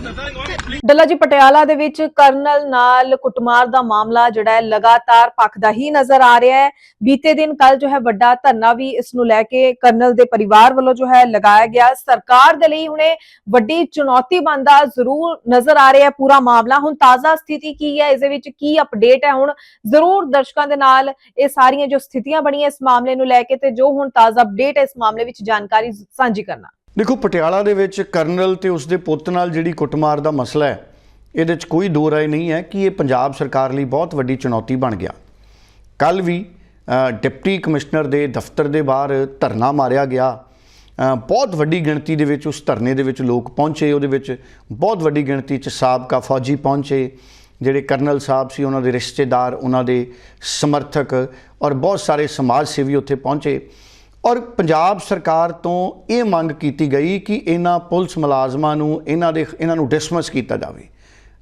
ਡੱਲਾ ਜੀ ਪਟਿਆਲਾ ਦੇ ਵਿੱਚ ਕਰਨਲ ਨਾਲ ਕੁੱਟਮਾਰ ਦਾ ਮਾਮਲਾ ਜਿਹੜਾ ਹੈ ਲਗਾਤਾਰ ਭਖਦਾ ਹੀ ਨਜ਼ਰ ਆ ਰਿਹਾ ਹੈ। ਬੀਤੇ ਦਿਨ ਕੱਲ ਜੋ ਹੈ ਵੱਡਾ ਧਰਨਾ ਵੀ ਇਸ ਨੂੰ ਲੈ ਕੇ ਕਰਨਲ ਦੇ ਪਰਿਵਾਰ ਵੱਲੋਂ ਜੋ ਹੈ ਲਗਾਇਆ ਗਿਆ। ਸਰਕਾਰ ਦੇ ਲਈ ਹੁਣੇ ਵੱਡੀ ਚੁਣੌਤੀ ਬਣਦਾ ਜ਼ਰੂਰ ਨਜ਼ਰ ਆ ਰਿਹਾ ਹੈ ਪੂਰਾ ਮਾਮਲਾ। ਹੁਣ ਤਾਜ਼ਾ ਸਥਿਤੀ ਕੀ ਹੈ? ਇਸ ਦੇ ਵਿੱਚ ਕੀ ਅਪਡੇਟ ਹੈ? ਹੁਣ ਜ਼ਰੂਰ ਦਰਸ਼ਕਾਂ ਦੇ ਨਾਲ ਇਹ ਸਾਰੀਆਂ ਜੋ ਸਥਿਤੀਆਂ ਬਣੀਆਂ ਇਸ ਮਾਮਲੇ ਨੂੰ ਲੈ ਕੇ ਤੇ ਜੋ ਹੁਣ ਤਾਜ਼ਾ ਅਪਡੇਟ ਹੈ ਇਸ ਮਾਮਲੇ ਵਿੱਚ ਜਾਣਕਾਰੀ ਸਾਂਝੀ ਕਰਨਾ। ਦੇਖੋ, ਪਟਿਆਲਾ ਦੇ ਵਿੱਚ ਕਰਨਲ ਤੇ ਉਸਦੇ ਪੁੱਤ ਨਾਲ ਜਿਹੜੀ ਕੁੱਟਮਾਰ ਦਾ ਮਸਲਾ ਹੈ, ਇਹਦੇ 'ਚ ਕੋਈ ਦੋ ਰਾਏ ਨਹੀਂ ਹੈ ਕਿ ਇਹ ਪੰਜਾਬ ਸਰਕਾਰ ਲਈ ਬਹੁਤ ਵੱਡੀ ਚੁਣੌਤੀ ਬਣ ਗਿਆ। ਕੱਲ ਵੀ ਡਿਪਟੀ ਕਮਿਸ਼ਨਰ ਦੇ ਦਫ਼ਤਰ ਦੇ ਬਾਹਰ ਧਰਨਾ ਮਾਰਿਆ ਗਿਆ। ਬਹੁਤ ਵੱਡੀ ਗਿਣਤੀ ਦੇ ਵਿੱਚ ਉਸ ਧਰਨੇ ਦੇ ਵਿੱਚ ਲੋਕ ਪਹੁੰਚੇ, ਉਹਦੇ ਵਿੱਚ ਬਹੁਤ ਵੱਡੀ ਗਿਣਤੀ 'ਚ ਸਾਬਕਾ ਫੌਜੀ ਪਹੁੰਚੇ। ਜਿਹੜੇ ਕਰਨਲ ਸਾਹਿਬ ਸੀ, ਉਹਨਾਂ ਦੇ ਰਿਸ਼ਤੇਦਾਰ, ਉਹਨਾਂ ਦੇ ਸਮਰਥਕ ਔਰ ਬਹੁਤ ਸਾਰੇ ਸਮਾਜ ਸੇਵੀ ਉੱਥੇ ਪਹੁੰਚੇ। ਔਰ ਪੰਜਾਬ ਸਰਕਾਰ ਤੋਂ ਇਹ ਮੰਗ ਕੀਤੀ ਗਈ ਕਿ ਇਹਨਾਂ ਪੁਲਿਸ ਮੁਲਾਜ਼ਮਾਂ ਨੂੰ ਇਹਨਾਂ ਦੇ, ਇਹਨਾਂ ਨੂੰ ਡਿਸਮਿਸ ਕੀਤਾ ਜਾਵੇ।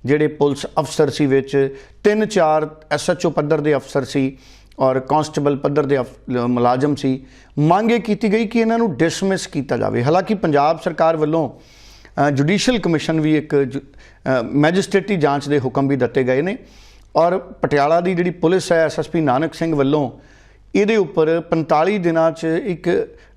ਜਿਹੜੇ ਪੁਲਿਸ ਅਫਸਰ ਸੀ ਵਿੱਚ ਤਿੰਨ ਚਾਰ ਐਸਐਚਓ ਪੱਧਰ ਦੇ ਅਫਸਰ ਸੀ ਔਰ ਕਾਂਸਟੇਬਲ ਪੱਧਰ ਦੇ ਅਫ- ਮੁਲਾਜ਼ਮ ਸੀ, ਮੰਗ ਇਹ ਕੀਤੀ ਗਈ ਕਿ ਇਹਨਾਂ ਨੂੰ ਡਿਸਮਿਸ ਕੀਤਾ ਜਾਵੇ। ਹਾਲਾਂਕਿ ਪੰਜਾਬ ਸਰਕਾਰ ਵੱਲੋਂ ਜੁਡੀਸ਼ੀਅਲ ਕਮਿਸ਼ਨ ਵੀ ਇੱਕ ਮੈਜਿਸਟ੍ਰੇਟੀ ਜਾਂਚ ਦੇ ਹੁਕਮ ਵੀ ਦਿੱਤੇ ਗਏ ਨੇ ਔਰ ਪਟਿਆਲਾ ਦੀ ਜਿਹੜੀ ਪੁਲਿਸ ਹੈ ਐਸਐਸਪੀ ਨਾਨਕ ਸਿੰਘ ਵੱਲੋਂ ਇਹਦੇ ਉੱਪਰ 45 ਦਿਨਾਂ 'ਚ ਇੱਕ